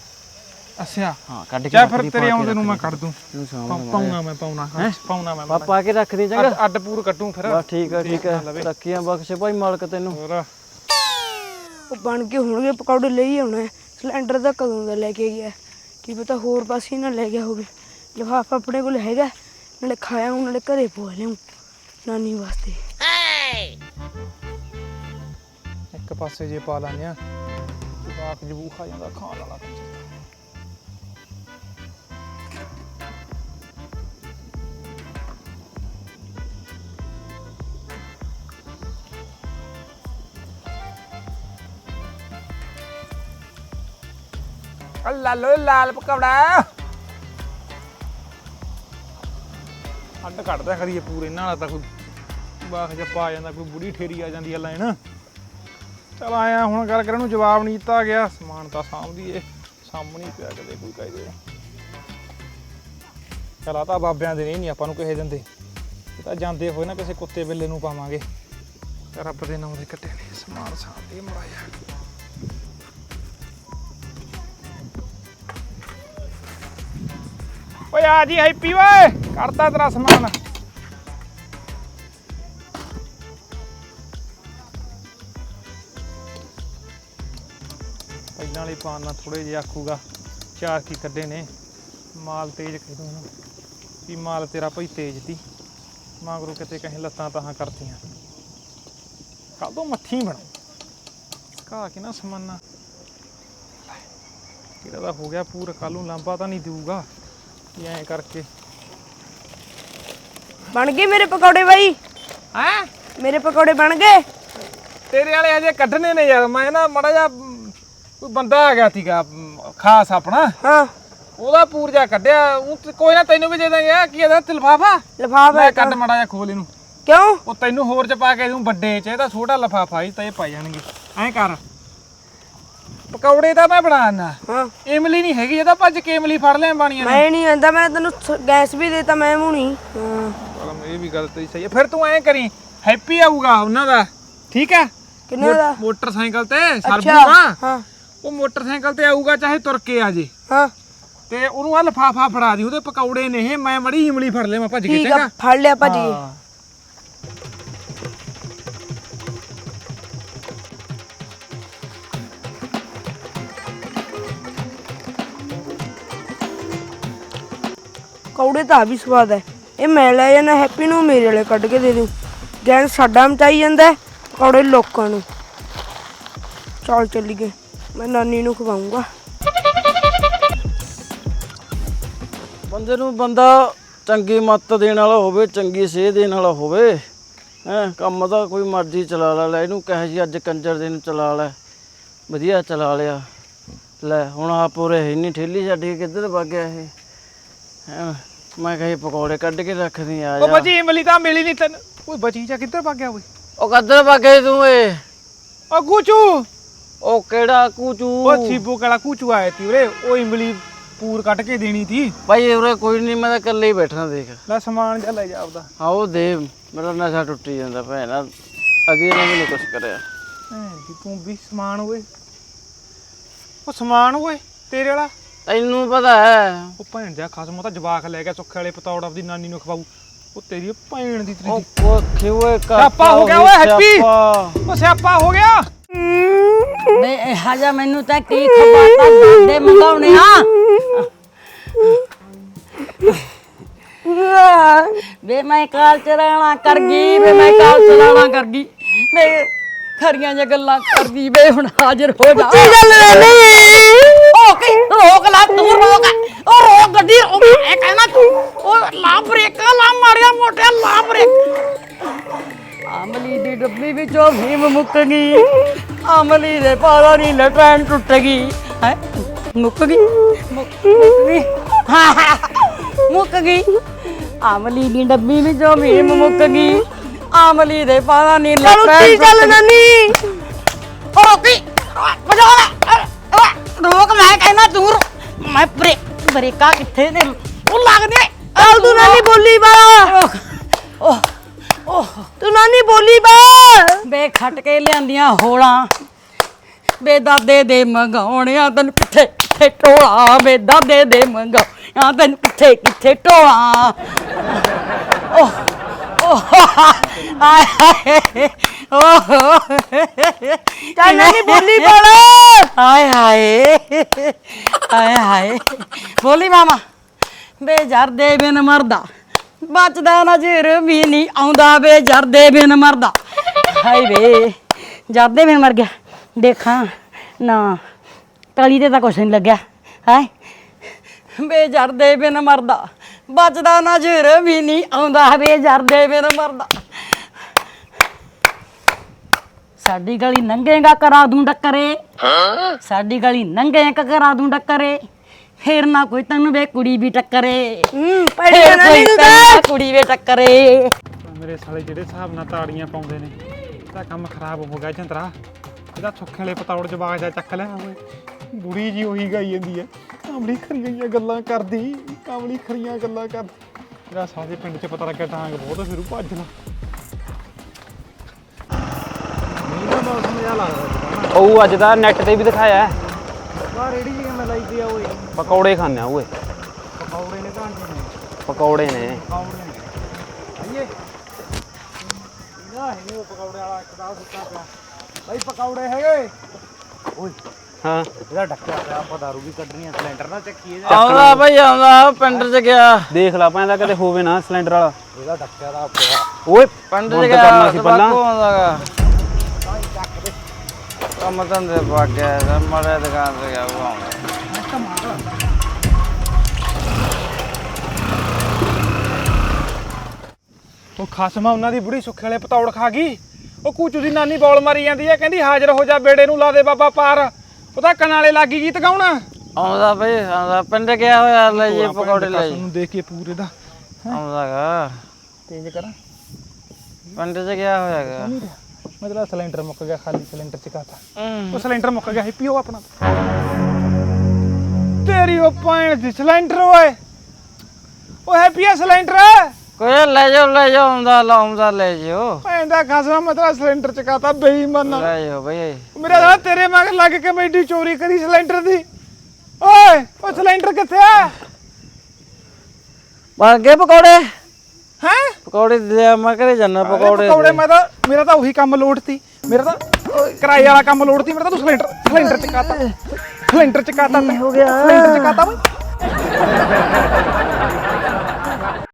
ਅੱਛਾ। ਹਾਂ ਕੱਢ ਕੇ ਚੱਲ ਫਿਰ ਤੇਰੇ ਆਉਂਦੇ ਨੂੰ ਮੈਂ। ਕੱਢ ਦੂੰ। ਪਾਉਣਾ ਮੈਂ ਪਾਉਣਾ। ਹਾਂ, ਪਾਉਣਾ ਮੈਂ ਪਾ ਪਾ ਕੇ ਰੱਖ ਦੀ ਚੰਗਾ। ਅੱਡ ਪੂਰ ਕੱਟੂ ਫਿਰ। ਬਸ ਠੀਕ ਆ ਠੀਕ ਆ। ਰੱਖੀਆਂ ਬਖਸ਼ੇ ਭਾਈ ਮਾਲਕ ਤੈਨੂੰ। ਹੋਰ। ਉਹ ਬਣ ਕੇ ਹੋਣਗੇ, ਪਕੌੜੇ ਲਈ ਆਉਣਾ ਸਿਲੰਡਰ ਤਾਂ ਕਦੋਂ ਦਾ ਲੈ ਕੇ ਗਿਆ ਕੀ ਪਤਾ ਹੋਰ ਪਾਸੇ ਹੀ ਨਾ ਲੈ ਗਿਆ ਹੋਵੇ। ਲਿਫਾਫਾ ਆਪਣੇ ਕੋਲ ਹੈਗਾ ਨਾਲੇ ਖਾਇਆ ਹੁਣ ਨਾਲੇ ਘਰੇ ਪਵਾ ਲਿਆਉਂ, ਨਾਨੀ ਵਾਸਤੇ। ਇੱਕ ਪਾਸੇ ਜੇ ਪਾ ਲਾਂਗੇ ਆ, ਜਵਾਕ ਜਬੂ ਖਾ ਜਾਂਦਾ, ਖਾਣ ਵਾਲਾ। ਅੱਲਾ ਲੋ ਲਾਲ ਪਕੌੜਾ। ਅੱਡ ਕੱਢਦਾ ਕਰੀਏ ਪੂਰੇ, ਇਹਨਾਂ ਨਾਲ ਤਾਂ ਕੋਈ ਬਾਖ ਜਾਂ ਪਾ ਜਾਂਦਾ, ਕੋਈ ਬੁੜੀ ਠੇਰੀ ਆ ਜਾਂਦੀ ਆ ਲੈਣ। ਚਲ ਆਇਆ, ਹੁਣ ਗੱਲ ਕਰਨ ਨੂੰ ਜਵਾਬ ਨਹੀਂ ਦਿੱਤਾ ਗਿਆ। ਸਮਾਨ ਤਾਂ ਸਾਂਭਦੀ ਏ ਸਾਹਮਣੇ ਪਿਆ ਕਦੇ ਕੋਈ ਕਾਇਦੇ। ਚਲ ਆ ਤਾਂ ਬਾਬਿਆਂ ਦੇ ਨਹੀਂ ਆਪਾਂ ਨੂੰ ਕਿਸੇ ਦਿੰਦੇ। ਇਹ ਤਾਂ ਜਾਂਦੇ ਹੋਏ ਨਾ ਕਿਸੇ ਕੁੱਤੇ ਬਿੱਲੇ ਨੂੰ ਪਾਵਾਂਗੇ। ਰੱਬ ਦੇ ਨਾਮ ਦੇ ਕੱਟੇ ਨੇ, ਸਮਾਨ ਸਾਂਭਦੇ ਮਰਾਇਆ ਓਏ ਆ ਜੀ ਹੈਪੀ ਓਏ ਕਰਤਾ ਤੇਰਾ ਸਮਾਨ। ਪਹਿਲਾਂ ਵਾਲੀ ਪਾਣ ਨਾਲ ਥੋੜੇ ਜਿਹਾ ਆਖੂਗਾ ਚਾਰ ਕੀ ਕੱਢੇ ਨੇ, ਮਾਲ ਤੇਜ਼ ਕਹਿ ਨਾ ਵੀ ਮਾਲ ਤੇਰਾ ਭਾਈ ਤੇਜ਼ ਦੀ ਮਗਰੋਂ ਕਿਤੇ ਕਹੇ ਲੱਤਾਂ ਤਾਹਾਂ ਕਰਤੀਆਂ। ਕਾਦੋਂ ਮੱਠੀ ਬਣਾਉ ਕਾ ਕੇ ਨਾ ਸਮਾਨਾ। ਕਿਹੜਾ ਤਾਂ ਹੋ ਗਿਆ ਪੂਰਾ ਕੱਲ ਨੂੰ ਲਾਂਬਾ ਤਾਂ ਨਹੀਂ ਦੇਊਗਾ। ਇਹ ਐਂ ਕਰਕੇ। ਬਣ ਗਏ ਮੇਰੇ ਪਕੌੜੇ ਬਾਈ? ਹੈਂ? ਮੇਰੇ ਪਕੌੜੇ ਬਣ ਗਏ? ਤੇਰੇ ਵਾਲੇ ਹਜੇ ਕੱਢਣੇ ਨੇ ਯਾਰ ਮੈਂ ਨਾ ਮੜਾ ਜਾ ਕੋਈ ਬੰਦਾ ਆ ਗਿਆ ਸੀਗਾ ਖਾਸ ਆਪਣਾ। ਹਾਂ। ਉਹਦਾ ਪੂਰ ਜਾ ਕੱਢਿਆ ਉਹ ਕੋਈ ਨਾ ਤੈਨੂੰ ਵੀ ਦੇ ਦਾਂਗੇ ਆ ਕੀ ਇਹਦਾ ਲਫਾਫਾ? ਲਿਫਾਫਾ ਮੈਂ ਕੱਢ ਮੜਾ ਜਾ ਖੋਲ ਇਹਨੂੰ। ਕਿਉਂ? ਉਹ ਤੈਨੂੰ ਹੋਰ ਚ ਪਾ ਕੇ ਦੂੰ ਵੱਡੇ ਚ ਇਹਦਾ ਛੋਟਾ ਲਫਾਫਾ ਹੀ ਤਾਂ ਇਹ ਪੈ ਜਾਣਗੇ। ਐਂ ਕਰ। ਪਕੌੜੇ ਤਾਂ ਮੈਂ ਬਣਾਣਾ ਹਾਂ। ਇਮਲੀ ਨਹੀਂ ਹੈਗੀ ਇਹਦਾ ਭੱਜ ਕੇ ਇਮਲੀ ਫੜ ਲਿਆ ਬਾਣੀਆਂ ਨੇ। ਮੈਂ ਨਹੀਂ ਆਂਦਾ ਮੈਂ ਤੈਨੂੰ ਸ- ਗੈਸ ਵੀ ਦੇਤਾ ਮੈਂ ਮੁਣੀ ਹਾਂ। ਚਲ ਇਹ ਵੀ ਗੱਲ ਤੇਰੀ ਸਹੀ ਹੈ। ਫਿਰ ਤੂੰ ਐਂ ਕਰੀ ਹੈਪੀ ਆਊਗਾ ਉਹਨਾਂ ਦਾ ਠੀਕ ਹੈ? ਕਿੰਨੇ ਦਾ? ਮੋਟਰਸਾਈਕਲ ਤੇ ਅੱਛਾ ਸਰਬੂਗਾ ਹਾਂ। ਉਹ ਮੋਟਰਸਾਈਕਲ ਤੇ ਆਊਗਾ ਚਾਹੇ ਤੁਰ ਕੇ ਆ ਜੇ। ਹਾਂ। ਤੇ ਉਹਨੂੰ ਆ ਲਫਾਫਾ ਫੜਾ ਦੀ ਉਹਦੇ ਪਕੌੜੇ ਨੇ ਇਹ ਮੈਂ ਮੜੀ ਇਮਲੀ ਫੜ ਲਿਆ ਮੈਂ ਭੱਜ ਕੇ ਠੀਕ ਆ ਚੰਗਾ? ਫੜ ਲਿਆ ਭੱਜ ਗਏ ਹਾਂ। ਪਕੌੜੇ ਤਾਂ ਵੀ ਸਵਾਦ ਹੈ ਇਹ ਮੈਂ ਲੈ ਜਾਣਾ ਹੈਪੀ ਨੂੰ ਮੇਰੇ ਵਾਲੇ ਕੱਢ ਕੇ ਦੇ ਦੂੰ। ਗੈਂਗ ਸਾਡਾ ਮਚਾਈ ਜਾਂਦਾ ਪਕੌੜੇ ਲੋਕਾਂ ਨੂੰ। ਚੱਲ ਚੱਲੀਏ ਮੈਂ ਨਾਨੀ ਨੂੰ ਖਵਾਉਂਗਾ। ਬੰਦੇ ਨੂੰ ਬੰਦਾ ਚੰਗੀ ਮੱਤ ਦੇਣ ਵਾਲਾ ਹੋਵੇ ਚੰਗੀ ਸੇਧ ਦੇਣ ਵਾਲਾ ਹੋਵੇ ਹੈ ਕੰਮ ਤਾਂ ਕੋਈ ਮਰਜ਼ੀ ਚਲਾ ਲੈ ਲੈ ਇਹਨੂੰ ਕਹੇ ਜੀ ਅੱਜ ਕੰਜਰ ਦੇ ਨੂੰ ਚਲਾ ਲੈ। ਵਧੀਆ ਚਲਾ ਲਿਆ। ਲੈ ਹੁਣ ਆ ਪੂਰੇ ਹੈ ਨਹੀਂ ਠੇਲੀ ਛੱਡ ਕੇ ਕਿੱਧਰ ਵਗ ਗਿਆ ਇਹ ਹੈਂ, ਮੈਂ ਕਹੇ ਪਕੌੜੇ ਕੱਢ ਕੇ ਰੱਖਦੀ ਆ ਉਹ ਜਾ। ਬਚੀ ਇਮਲੀ ਤਾਂ ਮਿਲੀ ਨਹੀਂ ਤੈਨੂੰ। ਓਏ ਬਚੀ ਜਾ ਕਿੱਧਰ ਭੱਗ ਗਿਆ ਓਏ? ਉਹ ਕਿੱਧਰ ਵਗ ਤੂੰ ਏ ਉਹ ਕੂਚੂ! ਉਹ ਕਿਹੜਾ ਕੂਚੂ? ਉਹ ਸੀਬੂ ਕਾਲਾ ਕੂਚੂ ਆਇਆ ਤੀ ਉਰੇ। ਉਹ ਇਮਲੀ ਪੂਰ ਕੱਢ ਕੇ ਦੇਣੀ ਤੀ। ਭਾਈ ਉਰੇ ਕੋਈ ਨਹੀਂ ਮੈਂ ਤਾਂ ਇਕੱਲੇ ਹੀ ਬੈਠਾ ਦੇਖ। ਲੈ ਸਮਾਨ ਜਾ ਲੈ ਜਾ ਆਪਦਾ। ਆਓ ਦੇ। ਮੇਰਾ ਨਸ਼ਾ ਟੁੱਟੀ ਜਾਂਦਾ ਭੈਣਾ। ਅਦੀ ਨੇ ਨਹੀਂ ਕੁਛ ਕਰਿਆ। ਭੈਣ ਦੀ ਤੂੰ ਵੀ ਸਮਾਨ ਓਏ। ਉਹ ਸਮਾਨ ਓਏ ਤੇਰੇ ਵਾਲਾ। ਤੈਨੂੰ ਪਤਾ ਹੈ। ਉਹ ਭੈਣ ਜਾ ਖਸਮ ਉਹ ਤਾਂ ਜਵਾਕ ਲੈ ਗਿਆ ਸੁੱਖੇ ਵਾਲੇ ਪਤੌੜ ਆਪਦੀ ਨਾਨੀ ਨੂੰ ਖਵਾਊ। ਉਹ ਤੇਰੀ ਭੈਣ ਦੀ ਉਹ ਤੇਰੀ ਕੋਖੇ ਓਏ ਕਾ ਸਿਆਪਾ ਹੋ ਗਿਆ ਓਏ ਹੈਪੀ। ਉਹ ਸਿਆਪਾ ਹੋ ਗਿਆ। ਵੇ ਇਹ ਜਾ ਮੈਨੂੰ ਤਾਂ ਕੀ ਖਵਾਤਾ ਦਾਦੇ ਮੰਗਾਉਣੇ ਆ? ਵੇ ਮੈਂ ਕਾਲ ਚਲਾਣਾ ਕਰ ਗਈ ਵੇ ਮੈਂ ਕਾਲ ਚਲਾਣਾ ਕਰ ਗਈ ਖਰੀਆਂ ਜਿਹੀਆਂ ਗੱਲਾਂ ਕਰਦੀ ਵੇ ਹੁਣ ਹਾਜ਼ਰ ਹੋ ਜਾ। ਚੱਲ ਓ ਕੀ ਰੋਕ ਲਾ ਤੂੰ ਰੋਕ ਓ ਰੋਕ ਗੱਡੀ ਰੋਕ ਇਹ ਕਹਿਣਾ ਤੂੰ ਓ ਲਾ ਬ੍ਰੇਕਾਂ ਲਾ ਮਾਰਿਆ ਮੋਟਿਆ ਲਾ ਬ੍ਰੇਕ। ਅਮਲੀ ਦੀ ਡੱਬੀ ਵਿੱਚੋਂ ਭੀਮ ਮੁੱਕ ਗਈ। ਅਮਲੀ ਦੇ ਪਾਰਾ ਨਹੀਂ ਲਟੈਨ ਟੁੱਟ ਗਈ। ਹੈ? ਮੁੱਕ ਗਈ? ਮੁੱਕ ਗਈ। ਮੁੱਕ ਗਈ। ਅਮਲੀ ਦੀ ਡੱਬੀ ਵਿੱਚੋਂ ਭੀਮ ਮੁੱਕ ਗਈ। ਅਮਲੀ ਦੇ ਪਾਰਾ ਨਹੀਂ ਚੱਲ ਉੱਤੀ ਲਟੈਨ ਚੱਲ ਨਾਨੀ? ਓ ਰੋਕੀ। ਵਜਾ ਰੋਕ ਮੈਂ ਕਹਿਣਾ ਤੂੰ ਰੁਕ। ਮੈਂ ਬ੍ਰੇਕ ਬ੍ਰੇਕਾਂ ਕਿੱਥੇ ਨੇ? ਉਹ ਲੱਗਦੇ ਚੱਲ ਤੂੰ ਨਾਨੀ ਬੋਲੀ ਬਾ। ਓਹ ਓਹ ਤੂੰ ਨਾਨੀ ਬੋਲੀ ਬਾ। ਬੇ ਖੱਟ ਕੇ ਲਿਆਂਦੀਆਂ ਹੋਲਾਂ। ਬੇ ਦਾਦੇ ਦੇ ਮੰਗਾਉਣਿਆ ਤੈਨੂੰ ਕਿੱਥੇ ਕਿੱਥੇ ਟੋਲਾ ਬੇ ਦਾਦੇ ਦੇ ਮੰਗਾਉਣਿਆ ਤੈਨੂੰ ਕਿੱਥੇ ਕਿੱਥੇ ਟੋਲਾ ਓਹ ਓਹ ਆਏ। ਓਹ ਚੱਲ ਨਾਨੀ ਬੋਲੀ ਬੋਲ। ਹਾਏ ਹਾਏ। ਹਾਏ ਹਾਏ। ਬੋਲੀ ਮਾਮਾ। ਬੇ ਜਰਦੇ ਬਿਨ ਮਰਦਾ। ਬਚਦਾ ਨਜ਼ਰ ਵੀ ਨਹੀਂ ਆਉਂਦਾ। ਬੇ ਜਰਦੇ ਬਿਨ ਮਰਦਾ। ਹਾਏ ਵੇ ਜਰਦੇ ਬਿਨ ਮਰ ਗਿਆ। ਦੇਖਾਂ ਨਾ ਕਲੀ ਤੇ ਤਾਂ ਕੁਛ ਨਹੀਂ ਲੱਗਿਆ। ਹੈ ਬੇ ਜਰਦੇ ਬਿਨ ਮਰਦਾ। ਬਚਦਾ ਨਜ਼ਰ ਵੀ ਨਹੀਂ ਆਉਂਦਾ। ਬੇ ਜਰਦੇ ਬਿਨ ਮਰਦਾ। ਸਾਡੀ ਗਲੀ ਨੰਗੇਗਾ ਕਰਾ ਦੂੰ ਡੱਕਰੇ। ਸਾਡੀ ਗਲੀ ਨੰਗੇਗਾ ਕਰਾ ਦੂੰ ਡੱਕਰੇ। ਫੇਰ ਨਾ ਕੋਈ ਤੈਨੂੰ ਵੇ ਕੁੜੀ ਵੀ ਟੱਕਰੇ। ਹੂੰ ਪੜੀ ਫੇਰ ਨਾਨੀ ਕੋਈ ਨੂੰ ਤੈਨੂੰ ਤਾਂ ਕੁੜੀ ਵੀ ਟੱਕਰੇ। ਮੇਰੇ ਸਾਲੇ ਜਿਹੜੇ ਹਿਸਾਬ ਨਾਲ ਤਾੜੀਆਂ ਪਾਉਂਦੇ ਨੇ ਇਹਦਾ ਕੰਮ ਖਰਾਬ ਹੋ ਗਿਆ ਜੰਤਰਾ। ਇਹਦਾ ਸੁੱਖੇ ਵਾਲੇ ਪਤੌੜ ਜਵਾਗ ਜਾ ਚੱਕ ਲਿਆ ਓਏ। ਬੁੜੀ ਜੀ ਉਹੀ ਗਾਈ ਜਾਂਦੀ ਐ। ਕਾਮਲੀ ਖਰੀਆਂ ਗੱਲਾਂ ਕਰਦੀ ਕਾਮਲੀ ਖਰੀਆਂ ਗੱਲਾਂ ਕਰ ਇਹਦਾ ਸਾਰੇ ਪਿੰਡ 'ਚ ਪਤਾ ਲੱਗਿਆ ਡਾਂਗ ਬਹੁਤ ਫਿਰੂ ਭੱਜਣਾ ਮੌਸਮ ਜਿਹਾ ਲੱਗਦਾ ਉਹ ਅੱਜ ਦਾ ਨੈਟ ਤੇ ਵੀ ਦਿਖਾਇਆ ਹੈ। ਆ ਰੇੜੀ ਜੀ ਮੈਂ ਲਾਈ ਦੀ ਆ ਓਏ। ਪਕੌੜੇ ਖਾਂਦੇ ਆ ਓਏ। ਪਕੌੜੇ ਨੇ ਘਾਂਟੇ ਨੇ। ਪਕੌੜੇ ਨੇ। ਪਕੌੜੇ ਨੇ। ਆਈਏ। ਨੀ ਉਹ ਪਕੌੜੇ ਵਾਲਾ ਇੱਕ ਦਾ ਸੁੱਤਾ ਪਿਆ। ਬਾਈ ਪਕੌੜੇ ਹੈਗੇ। ਹਾਂ। ਇਹਦਾ ਡੱਕਿਆ ਪਿਆ ਆਪਾਂ ਦਾਰੂ ਵੀ ਕੱਢਣੀ ਆ ਸਿਲੰਡਰ ਨਾਲ ਚੱਕੀਏ ਆਉਂਦਾ ਭਾਈ ਆਉਂਦਾ ਪਿੰਡ ਚ ਗਿਆ। ਦੇਖ ਲਾ ਪੈਂਦਾ ਕਦੇ ਹੋਵੇ ਨਾ ਸਿਲੰਡਰ ਵਾਲਾ। ਇਹਦਾ ਡੱਕਿਆ ਦਾ ਪਿਆ ਓਏ ਪਿੰਡ ਚ ਗਿਆ ਕਰਨਾ ਸੀ ਪਹਿਲਾਂ। ਕੰਮ ਧੰਦੇ ਪਾ ਗਿਆ ਤਾਂ ਮਾੜਾ ਦੁਕਾਨ ਤੇ ਗਿਆ ਉਹ ਆਉਂਦਾ। ਉਹ ਖਸਮਾ ਉਹਨਾਂ ਦੀ ਬੁੜੀ ਸੁੱਖੇ ਵਾਲੇ ਪਤੌੜ ਖਾ ਗਈ। ਉਹ ਕੂਚੂ ਦੀ ਨਾਨੀ ਬੋਲ ਮਾਰੀ ਜਾਂਦੀ ਹੈ ਕਹਿੰਦੀ ਹਾਜ਼ਰ ਹੋ ਜਾ ਬੇੜੇ ਨੂੰ ਲਾ ਦੇ ਬਾਬਾ ਪਾਰ। ਉਹਦਾ ਕਨਾਲੇ ਲੱਗੀ ਗੀਤ ਗਾਉਣਾ। ਆਉਂਦਾ ਭਾਈ ਆਉਂਦਾ ਪਿੰਡ ਗਿਆ ਹੋਇਆ ਲੈ ਜੇ ਪਕੌੜੇ ਲੈ ਜੀ। ਦੇਖ ਕੇ ਪੂਰੇ ਦਾ। ਆਉਂਦਾਗਾ ਤੇਜ਼ ਕਰਾਂ। ਪਿੰਡ ਚ ਗਿਆ ਹੋਇਆਗਾ ਮਤਲਬ ਸਿਲੰਡਰ ਮੁੱਕ ਗਿਆ ਖਾਲੀ ਸਿਲੰਡਰ ਚਕਾਤਾ ਉਹ ਸਿਲੰਡਰ ਮੁੱਕ ਗਿਆ ਹੈਪੀ ਉਹ ਆਪਣਾ। ਤੇਰੀ ਉਹ ਪਾਣ ਦੀ ਸਿਲੰਡਰ ਓਏ। ਉਹ ਹੈਪੀ ਆ ਸਿਲੰਡਰ। ਕੋਈ ਲੈ ਜਾਓ ਲੈ ਜਾਓ ਆਉਂਦਾ ਲਾਉਂਦਾ ਲੈ ਜਾਓ। ਭੈਣ ਦਾ ਖਸਮਾ ਮਤਲਬ ਸਿਲੰਡਰ ਚਕਾਤਾ ਬੇਈਮਾਨ ਲੈ ਜਾਓ ਭਾਈ ਮੇਰਾ ਸਾਲਾ ਤੇਰੇ ਮਗਰ ਲੱਗ ਕੇ ਮੈਂ ਏਡੀ ਚੋਰੀ ਕਰੀ ਸਿਲੰਡਰ ਦੀ। ਓਏ ਉਹ ਸਿਲੰਡਰ ਕਿੱਥੇ ਆ? ਬਣ ਗਏ ਪਕੌੜੇ? ਹੈ? ਪਕੌੜੇ ਦੇ ਮੈਂ ਘਰੇ ਜਾਣਾ ਪਕੌੜੇ ਪਕੌੜੇ। ਮੈਂ ਤਾਂ ਮੇਰਾ ਤਾਂ ਉਹੀ ਕੰਮ ਲੋੜਤੀ ਮੇਰਾ ਤਾਂ ਕਿਰਾਏ ਵਾਲਾ ਕੰਮ ਲੋੜਤੀ ਮੇਰਾ ਤਾਂ ਤੂੰ ਸਿਲੰਡਰ ਸਿਲੰਡਰ ਚਕਾਤਾ ਸਿਲੰਡਰ ਚਕਾਤਾ ਹੋ ਗਿਆ? ਸਿਲੰਡਰ ਚਕਾਤਾ ਵਾ?